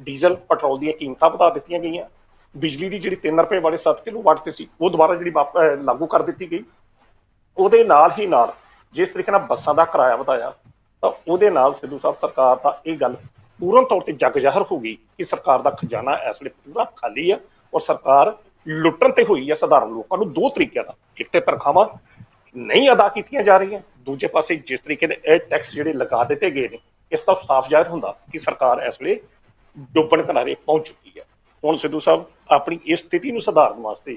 ਡੀਜ਼ਲ, ਪੈਟਰੋਲ ਦੀਆਂ ਕੀਮਤਾਂ ਵਧਾ ਦਿੱਤੀਆਂ ਗਈਆਂ। ਬਿਜਲੀ ਦੀ ਜਿਹੜੀ 3 ਰੁਪਏ ਵਾਲੇ 7 ਕਿਲੋਵਾਟ ਤੇ ਸੀ, ਉਹ ਦੁਬਾਰਾ ਜਿਹੜੀ ਲਾਗੂ ਕਰ ਦਿੱਤੀ ਗਈ। ਉਹਦੇ ਨਾਲ ਹੀ ਨਾਲ ਜਿਸ ਤਰੀਕੇ ਨਾਲ ਬੱਸਾਂ ਦਾ ਕਿਰਾਇਆ ਵਧਾਇਆ, ਤਾਂ ਉਹਦੇ ਨਾਲ ਸਿੱਧੂ ਸਾਹਿਬ ਸਰਕਾਰ ਦਾ ਇਹ ਗੱਲ ਪੂਰਨ ਤੌਰ ਤੇ ਜਗ ਜ਼ਾਹਰ ਹੋ ਗਈ ਕਿ ਸਰਕਾਰ ਦਾ ਖਜ਼ਾਨਾ ਇਸ ਵੇਲੇ ਪੂਰਾ ਖਾਲੀ ਆ ਔਰ ਸਰਕਾਰ ਲੁੱਟਣ ਤੇ ਹੋਈ ਆ ਸਧਾਰਨ ਲੋਕਾਂ ਨੂੰ ਦੋ ਤਰੀਕਿਆਂ ਦਾ। ਇੱਕ ਤੇ ਤਨਖਾਹਾਂ ਨਹੀਂ ਅਦਾ ਕੀਤੀਆਂ ਜਾ ਰਹੀਆਂ, ਦੂਜੇ ਪਾਸੇ ਜਿਸ ਤਰੀਕੇ ਦੇ ਇਹ ਟੈਕਸ ਜਿਹੜੇ ਲਗਾ ਦਿੱਤੇ ਗਏ ਨੇ, ਇਸ ਦਾ ਸਾਫ਼ ਜ਼ਾਹਿਰ ਹੁੰਦਾ ਕਿ ਸਰਕਾਰ ਇਸ ਵੇਲੇ ਡੁੱਬਣ ਕਿਨਾਰੇ ਪਹੁੰਚ ਚੁੱਕੀ ਹੈ। ਹੁਣ ਸਿੱਧੂ ਸਾਹਿਬ ਆਪਣੀ ਇਸ ਸਥਿਤੀ ਨੂੰ ਸੁਧਾਰਨ ਵਾਸਤੇ,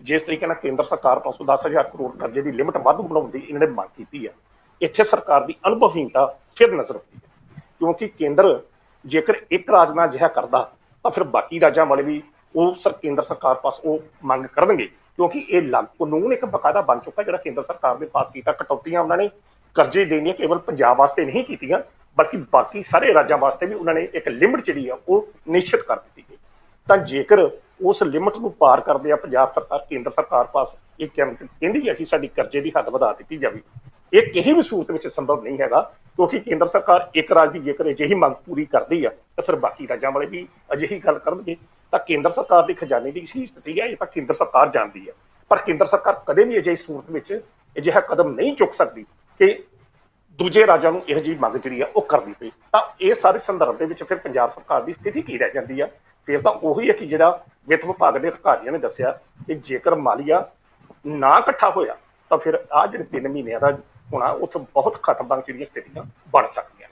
ਜਿਸ ਤਰੀਕੇ ਨਾਲ ਕੇਂਦਰ ਸਰਕਾਰ ਪਾਸੋਂ 10000 ਕਰੋੜ ਕਰਜ਼ੇ ਦੀ ਲਿਮਟ ਵਾਧੂ ਬਣਾਉਣ ਦੀ ਇਹਨਾਂ ਨੇ ਮੰਗ ਕੀਤੀ ਹੈ, ਇੱਥੇ ਸਰਕਾਰ ਦੀ ਅਨੁਭਵਹੀਨਤਾ ਫਿਰ ਨਜ਼ਰ ਆਉਂਦੀ ਹੈ। ਕਿਉਂਕਿ ਕੇਂਦਰ ਜੇਕਰ ਇੱਕ ਰਾਜ ਨਾਲ ਅਜਿਹਾ ਕਰਦਾ, ਤਾਂ ਫਿਰ ਬਾਕੀ ਰਾਜਾਂ ਵਾਲੇ ਵੀ ਉਹ ਸਰ ਕੇਂਦਰ ਸਰਕਾਰ ਪਾਸ ਉਹ ਮੰਗ ਕਰਨਗੇ। ਕਿਉਂਕਿ ਇਹ ਲੱਗ ਕਾਨੂੰਨ ਇੱਕ ਬਕਾਇਦਾ ਬਣ ਚੁੱਕਾ ਜਿਹੜਾ ਕੇਂਦਰ ਸਰਕਾਰ ਨੇ ਪਾਸ ਕੀਤਾ, ਕਟੌਤੀਆਂ ਉਹਨਾਂ ਨੇ ਕਰਜ਼ੇ ਦੇਣੀਆਂ ਕੇਵਲ ਪੰਜਾਬ ਵਾਸਤੇ ਨਹੀਂ ਕੀਤੀਆਂ, ਬਲਕਿ ਬਾਕੀ ਸਾਰੇ ਰਾਜਾਂ ਵਾਸਤੇ ਵੀ ਉਹਨਾਂ ਨੇ ਇੱਕ ਲਿਮਟ ਜਿਹੜੀ ਆ, ਉਹ ਨਿਸ਼ਚਿਤ ਕਰ ਦਿੱਤੀ ਗਈ। ਤਾਂ ਜੇਕਰ ਉਸ ਲਿਮਟ ਨੂੰ ਪਾਰ ਕਰਦੇ ਆ ਪੰਜਾਬ ਸਰਕਾਰ, ਕੇਂਦਰ ਸਰਕਾਰ ਪਾਸ, ਇਹ ਕਹਿੰ- ਕਹਿੰਦੀ ਹੈ ਕਿ ਸਾਡੀ ਕਰਜ਼ੇ ਦੀ ਹੱਦ ਵਧਾ ਦਿੱਤੀ ਜਾਵੇ। ਇਹ ਕਿਸੇ ਵੀ ਸੂਰਤ ਵਿੱਚ ਸੰਭਵ ਨਹੀਂ ਹੈਗਾ, ਕਿਉਂਕਿ ਕੇਂਦਰ ਸਰਕਾਰ ਇੱਕ ਰਾਜ ਦੀ ਜੇਕਰ ਅਜਿਹੀ ਮੰਗ ਪੂਰੀ ਕਰਦੀ ਆ, ਤਾਂ ਫਿਰ ਬਾਕੀ ਰਾਜਾਂ ਵਾਲੇ ਵੀ ਅਜਿਹੀ ਗੱਲ ਕਰਨਗੇ। ਤਾਂ ਕੇਂਦਰ ਸਰਕਾਰ ਦੀ ਖਜ਼ਾਨੇ ਦੀ ਕੀ ਸਥਿਤੀ ਹੈ, ਇਹ ਤਾਂ ਕੇਂਦਰ ਸਰਕਾਰ ਜਾਣਦੀ ਹੈ। ਪਰ ਕੇਂਦਰ ਸਰਕਾਰ ਕਦੇ ਵੀ ਅਜਿਹੀ ਸੂਰਤ ਵਿੱਚ ਅਜਿਹਾ ਕਦਮ ਨਹੀਂ ਚੁੱਕ ਸਕਦੀ ਕਿ ਦੂਜੇ ਰਾਜਾਂ ਨੂੰ ਇਹੋ ਜਿਹੀ ਮੰਗ ਜਿਹੜੀ ਆ, ਉਹ ਕਰਨੀ ਪਈ। ਤਾਂ ਇਹ ਸਾਰੇ ਸੰਦਰਭ ਦੇ ਵਿੱਚ ਫਿਰ ਪੰਜਾਬ ਸਰਕਾਰ ਦੀ ਸਥਿਤੀ ਕੀ ਰਹਿ ਜਾਂਦੀ ਆ? ਫਿਰ ਤਾਂ ਉਹੀ ਹੈ ਕਿ ਜਿਹੜਾ ਵਿੱਤ ਵਿਭਾਗ ਦੇ ਅਧਿਕਾਰੀਆਂ ਨੇ ਦੱਸਿਆ ਕਿ ਜੇਕਰ ਮਾਲੀਆ ਨਾ ਇਕੱਠਾ ਹੋਇਆ, ਤਾਂ ਫਿਰ ਆ ਜਿਹੜੇ 3 ਮਹੀਨਿਆਂ ਦਾ ਹੋਣਾ, ਉੱਥੇ ਬਹੁਤ ਖਤਰਨਾਕ ਜਿਹੜੀਆਂ ਸਥਿਤੀਆਂ ਬਣ ਸਕਦੀਆਂ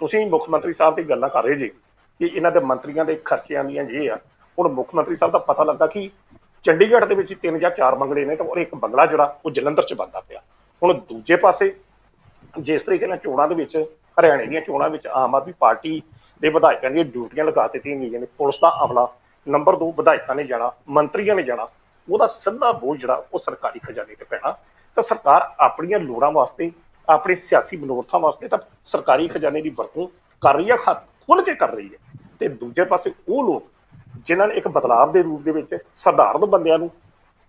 ਤੁਸੀਂ ਮੁੱਖ ਮੰਤਰੀ ਸਾਹਿਬ ਦੀ ਗੱਲਾਂ ਕਰ ਰਹੇ ਜੀ ਕਿ ਇਹਨਾਂ ਦੇ ਮੰਤਰੀਆਂ ਦੇ ਖਰਚਿਆਂ ਦੀਆਂ ਜੇ ਆ, ਹੁਣ ਮੁੱਖ ਮੰਤਰੀ ਸਾਹਿਬ ਦਾ ਪਤਾ ਲੱਗਾ ਕਿ ਚੰਡੀਗੜ੍ਹ ਦੇ ਵਿੱਚ ਤਿੰਨ ਜਾਂ ਚਾਰ ਬੰਗਲੇ ਨੇ ਤਾਂ ਔਰ ਇੱਕ ਬੰਗਲਾ ਜਿਹੜਾ, ਉਹ ਜਲੰਧਰ 'ਚ ਬਣਦਾ ਪਿਆ। ਹੁਣ ਦੂਜੇ ਪਾਸੇ, ਜਿਸ ਤਰੀਕੇ ਨਾਲ ਚੋਣਾਂ ਦੇ ਵਿੱਚ, ਹਰਿਆਣੇ ਦੀਆਂ ਚੋਣਾਂ ਵਿੱਚ ਆਮ ਆਦਮੀ ਪਾਰਟੀ ਦੇ ਵਿਧਾਇਕਾਂ ਦੀਆਂ ਡਿਊਟੀਆਂ ਲਗਾ ਦਿੱਤੀਆਂ ਗਈਆਂ ਨੇ। ਪੁਲਿਸ ਦਾ ਅਮਲਾ, ਨੰਬਰ 2 ਵਿਧਾਇਕਾਂ ਨੇ ਜਾਣਾ, ਮੰਤਰੀਆਂ ਨੇ ਜਾਣਾ, ਉਹਦਾ ਸਿੱਧਾ ਬੋਝ ਜਿਹੜਾ ਉਹ ਸਰਕਾਰੀ ਖਜ਼ਾਨੇ ਤੇ ਪੈਣਾ। ਤਾਂ ਸਰਕਾਰ ਆਪਣੀਆਂ ਲੋੜਾਂ ਵਾਸਤੇ, ਆਪਣੇ ਸਿਆਸੀ ਮਨੋਰਥਾਂ ਵਾਸਤੇ ਤਾਂ ਸਰਕਾਰੀ ਖਜ਼ਾਨੇ ਦੀ ਵਰਤੋਂ ਕਰ ਰਹੀ ਹੈ ਹੱਥ ਖੁੱਲ ਕੇ ਕਰ ਰਹੀ ਹੈ ਤੇ ਦੂਜੇ ਪਾਸੇ ਉਹ ਲੋਕ, ਜਿਨ੍ਹਾਂ ਨੇ ਇੱਕ ਬਦਲਾਵ ਦੇ ਰੂਪ ਦੇ ਵਿੱਚ ਸਧਾਰਨ ਬੰਦਿਆਂ ਨੂੰ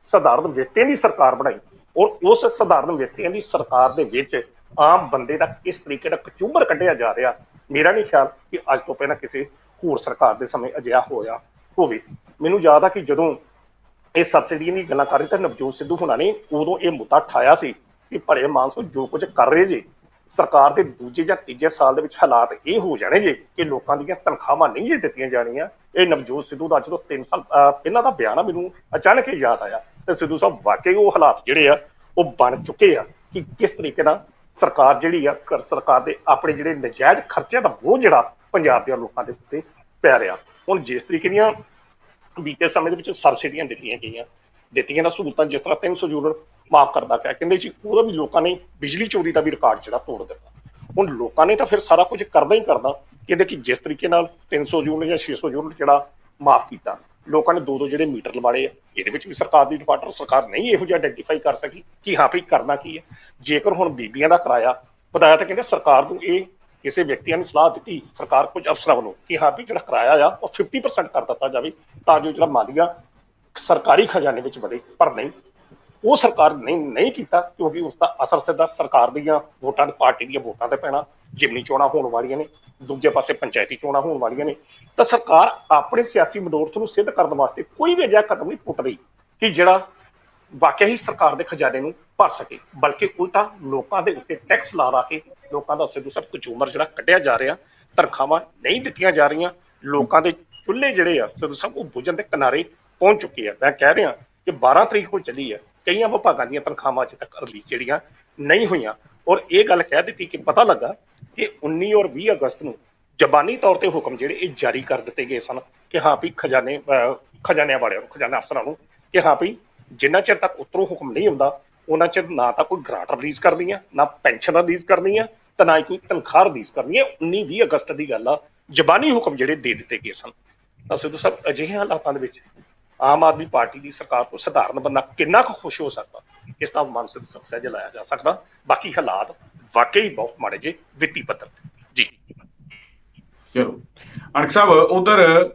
ਸਧਾਰਨ ਵਿਅਕਤੀਆਂ ਦੀ ਸਰਕਾਰ ਬਣਾਈ ਔਰ ਉਸ ਸਧਾਰਨ ਵਿਅਕਤੀਆਂ ਦੀ ਸਰਕਾਰ ਦੇ ਵਿੱਚ ਆਮ ਬੰਦੇ ਦਾ ਕਿਸ ਤਰੀਕੇ ਦਾ ਕਚੂਮਰ ਕੱਢਿਆ ਜਾ ਰਿਹਾ ਮੇਰਾ ਨਹੀਂ ਖਿਆਲ ਕਿ ਅੱਜ ਤੋਂ ਪਹਿਲਾਂ ਕਿਸੇ ਹੋਰ ਸਰਕਾਰ ਦੇ ਸਮੇਂ ਅਜਿਹਾ ਹੋਇਆ ਹੋਵੇ। ਮੈਨੂੰ ਯਾਦ ਆ ਕਿ ਜਦੋਂ ਇਹ ਸਬਸਿਡੀ ਦੀ ਗੱਲਾਂ ਕਰ ਰਹੇ ਤਾਂ ਨਵਜੋਤ ਸਿੱਧੂ ਹੁਣਾਂ ਨੇ ਉਦੋਂ ਇਹ ਮੁੱਦਾ ਠਾਇਆ ਸੀ ਕਿ ਭਲੇ ਮਾਨਸੋ ਜੋ ਕੁਝ ਕਰ ਰਹੇ ਜੇ, ਸਰਕਾਰ ਦੇ ਦੂਜੇ ਜਾਂ ਤੀਜੇ ਸਾਲ ਦੇ ਵਿੱਚ ਹਾਲਾਤ ਇਹ ਹੋ ਜਾਣੇ ਜੇ ਕਿ ਲੋਕਾਂ ਦੀਆਂ ਤਨਖਾਹਾਂ ਨਹੀਂ ਜੇ ਦਿੱਤੀਆਂ ਜਾਣੀਆਂ। ਇਹ ਨਵਜੋਤ ਸਿੱਧੂ ਦਾ ਜਦੋਂ ਤੋਂ 3 ਸਾਲ, ਅਹ ਪਹਿਲਾਂ ਦਾ ਬਿਆਨ ਆ, ਮੈਨੂੰ ਅਚਾਨਕ ਹੀ ਯਾਦ ਆਇਆ ਤੇ ਸਿੱਧੂ ਸਾਹਿਬ ਵਾਕਈ ਉਹ ਹਾਲਾਤ ਜਿਹੜੇ ਆ, ਉਹ ਬਣ ਚੁੱਕੇ ਆ ਕਿ ਕਿਸ ਤਰੀਕੇ ਨਾਲ ਸਰਕਾਰ ਜਿਹੜੀ ਆ, ਕਰ- ਸਰਕਾਰ ਦੇ ਆਪਣੇ ਜਿਹੜੇ ਨਜਾਇਜ਼ ਖਰਚਿਆਂ ਦਾ ਬੋਝ ਜਿਹੜਾ ਪੰਜਾਬ ਦੇ ਲੋਕਾਂ ਦੇ ਉੱਤੇ ਪੈ ਰਿਹਾ। ਹੁਣ ਜਿਸ ਤਰੀਕੇ ਦੀਆਂ ਬੀਤੇ ਸਮੇਂ ਦੇ ਵਿੱਚ ਸਬਸਿਡੀਆਂ ਦਿੱਤੀਆਂ ਗਈਆਂ, ਦਿੱਤੀਆਂ ਨਾ ਸਹੂਲਤਾਂ, ਜਿਸ ਤਰ੍ਹਾਂ 300 ਯੂਨਿਟ ਮਾਫ ਕਰਦਾ ਪਿਆ, ਕਹਿੰਦੇ ਸੀ ਉਹਦਾ ਵੀ ਲੋਕਾਂ ਨੇ ਬਿਜਲੀ ਚੋਰੀ ਦਾ ਵੀ ਰਿਕਾਰਡ ਜਿਹੜਾ ਤੋੜ ਦਿੱਤਾ। ਹੁਣ ਲੋਕਾਂ ਨੇ ਤਾਂ ਫਿਰ ਸਾਰਾ ਕੁਝ ਕਰਦਾ ਹੀ ਕਰਦਾ, ਕਹਿੰਦੇ ਕਿ ਜਿਸ ਤਰੀਕੇ ਨਾਲ 300 ਯੂਨਿਟ ਜਾਂ 600 ਯੂਨਿਟ ਜਿਹੜਾ ਮਾਫ ਕੀਤਾ। ਲੋਕਾਂ ਨੇ ਦੋ ਦੋ ਜਿਹੜੇ ਮੀਟਰ ਲਵਾੜੇ ਆ, ਇਹਦੇ ਵਿੱਚ ਵੀ ਸਰਕਾਰ ਦੀ ਡਿਪਾਰਟਮੈਂਟ ਸਰਕਾਰ ਨਹੀਂ ਇਹੋ ਜਿਹਾ ਆਇਡੈਂਟੀਫਾਈ ਕਰ ਸਕੀ ਕਿ ਹਾਂ ਵੀ ਕਰਨਾ ਕੀ ਹੈ ਜੇਕਰ ਹੁਣ ਬੀਬੀਆਂ ਦਾ ਕਿਰਾਇਆ ਵਧਾਇਆ ਤਾਂ ਕਹਿੰਦੇ ਸਰਕਾਰ ਨੂੰ ਇਹ ਕਿਸੇ ਵਿਅਕਤੀਆਂ ਨੇ ਸਲਾਹ ਦਿੱਤੀ, ਸਰਕਾਰ ਕੁਝ ਅਫਸਰਾਂ ਵੱਲੋਂ, ਕਿ ਹਾਂ ਵੀ ਜਿਹੜਾ ਕਿਰਾਇਆ ਆ, ਉਹ 50% ਕਰ ਦਿੱਤਾ ਜਾਵੇ ਤਾਂ ਜੋ ਜਿਹੜਾ ਮਾਲੀਆ ਸਰਕਾਰੀ ਖਜ਼ਾਨੇ ਵਿੱਚ ਵਧੇ, ਪਰ ਨਹੀਂ। ਉਹ ਸਰਕਾਰ ਨੇ ਨਹੀਂ ਕੀਤਾ, ਕਿਉਂਕਿ ਉਸ ਦਾ ਅਸਰ ਸਿੱਧਾ ਸਰਕਾਰ ਦੀਆਂ ਵੋਟਾਂ ਤੇ ਪਾਰਟੀ ਦੀਆਂ ਵੋਟਾਂ ਤੇ ਪੈਣਾ ਜਿਮਨੀ ਚੋਣਾਂ ਹੋਣ ਵਾਲੀਆਂ ਨੇ, ਦੂਜੇ ਪਾਸੇ ਪੰਚਾਇਤੀ ਚੋਣਾਂ ਹੋਣ ਵਾਲੀਆਂ ਨੇ, ਤਾਂ ਸਰਕਾਰ ਆਪਣੇ ਸਿਆਸੀ ਮਨੋਰਥ ਨੂੰ ਸਿੱਧ ਕਰਨ ਵਾਸਤੇ ਕੋਈ ਵੀ ਅਜਿਹਾ ਕਦਮ ਨਹੀਂ ਪੁੱਟ ਰਹੀ ਕਿ ਜਿਹੜਾ ਵਾਕਿਆ ਹੀ ਸਰਕਾਰ ਦੇ ਖਜ਼ਾਨੇ ਨੂੰ ਭਰ ਸਕੇ, ਬਲਕਿ ਉਲਟਾ ਲੋਕਾਂ ਦੇ ਉੱਤੇ ਟੈਕਸ ਲਾ ਲਾ ਕੇ ਲੋਕਾਂ ਦਾ ਸਿੱਧੂ ਸਭ ਕਚੂਮਰ ਜਿਹੜਾ ਕੱਢਿਆ ਜਾ ਰਿਹਾ, ਤਨਖਾਹਾਂ ਨਹੀਂ ਦਿੱਤੀਆਂ ਜਾ ਰਹੀਆਂ, ਲੋਕਾਂ ਦੇ ਚੁੱਲ੍ਹੇ ਜਿਹੜੇ ਆ, ਸਿੱਧੂ ਸਾਹਿਬ ਉਹ ਬੁਝਣ ਦੇ ਕਿਨਾਰੇ ਪਹੁੰਚ ਚੁੱਕੇ ਆ। ਮੈਂ ਕਹਿ ਰਿਹਾ ਕਿ 12 ਤਰੀਕ ਨੂੰ ਚੱਲੀ ਆ ਕਈਆਂ ਵਿਭਾਗਾਂ ਦੀਆਂ ਤਨਖਾਹਾਂ ਅਜੇ ਤੱਕ ਰਿਲੀਜ਼ ਜਿਹੜੀਆਂ ਨਹੀਂ ਹੋਈਆਂ। ਔਰ ਇਹ ਗੱਲ ਕਹਿ ਦਿੱਤੀ ਕਿ ਪਤਾ ਲੱਗਾ ਕਿ 19 ਔਰ 20 ਅਗਸਤ ਨੂੰ ਜ਼ਬਾਨੀ ਤੌਰ ਤੇ ਹੁਕਮ ਜਿਹੜੇ ਇਹ ਜਾਰੀ ਕਰ ਦਿੱਤੇ ਗਏ ਸਨ ਕਿ ਹਾਂ ਵੀ ਖਜ਼ਾਨੇ ਖਜ਼ਾਨਿਆਂ ਵਾਲਿਆਂ ਨੂੰ, ਖਜ਼ਾਨਾ ਅਫਸਰਾਂ ਨੂੰ ਕਿ ਹਾਂ ਵੀ ਜਿੰਨਾ ਚਿਰ ਤੱਕ ਉੱਤਰੋਂ ਹੁਕਮ ਨਹੀਂ ਹੁੰਦਾ, ਉਹਨਾਂ ਚਿਰ ਨਾ ਤਾਂ ਕੋਈ ਗ੍ਰਾਂਟ ਰਿਲੀਜ਼ ਕਰਨੀ ਹੈ ਨਾ ਪੈਨਸ਼ਨ ਰਿਲੀਜ਼ ਕਰਨੀ ਹੈ ਤੇ ਨਾ ਹੀ ਕੋਈ ਤਨਖਾਹ ਰਿਲੀਜ਼ ਕਰਨੀ ਹੈ 19 20 ਅਗਸਤ ਦੀ ਗੱਲ ਆ, ਜ਼ਬਾਨੀ ਹੁਕਮ ਜਿਹੜੇ ਦੇ ਦਿੱਤੇ ਗਏ ਸਨ। ਤਾਂ ਸਿੱਧੂ ਸਾਹਿਬ ਅਜਿਹੇ ਹਾਲਾਤਾਂ ਦੇ ਵਿੱਚ ਆਮ ਆਦਮੀ ਪਾਰਟੀ ਦੀ ਸਰਕਾਰ ਤੋਂ ਸਧਾਰਨ ਬੰਦਾ ਕਿੰਨਾ ਕੁ ਖੁਸ਼ ਹੋ ਸਕਦਾ? ਇਸ ਦਾ ਮਨ ਸਿੱਧੂ ਸਹਿਜ ਜਾ ਸਕਦਾ। ਬਾਕੀ ਹਾਲਾਤ ਵਾਕਈ ਬਹੁਤ ਮਾੜੇ ਜੇ, ਵਿੱਤੀ ਪੱਧਰ ਤੇ। ਜੀ। ਚਲੋ। ਅਣਖ ਸਾਹਿਬ, ਉਧਰ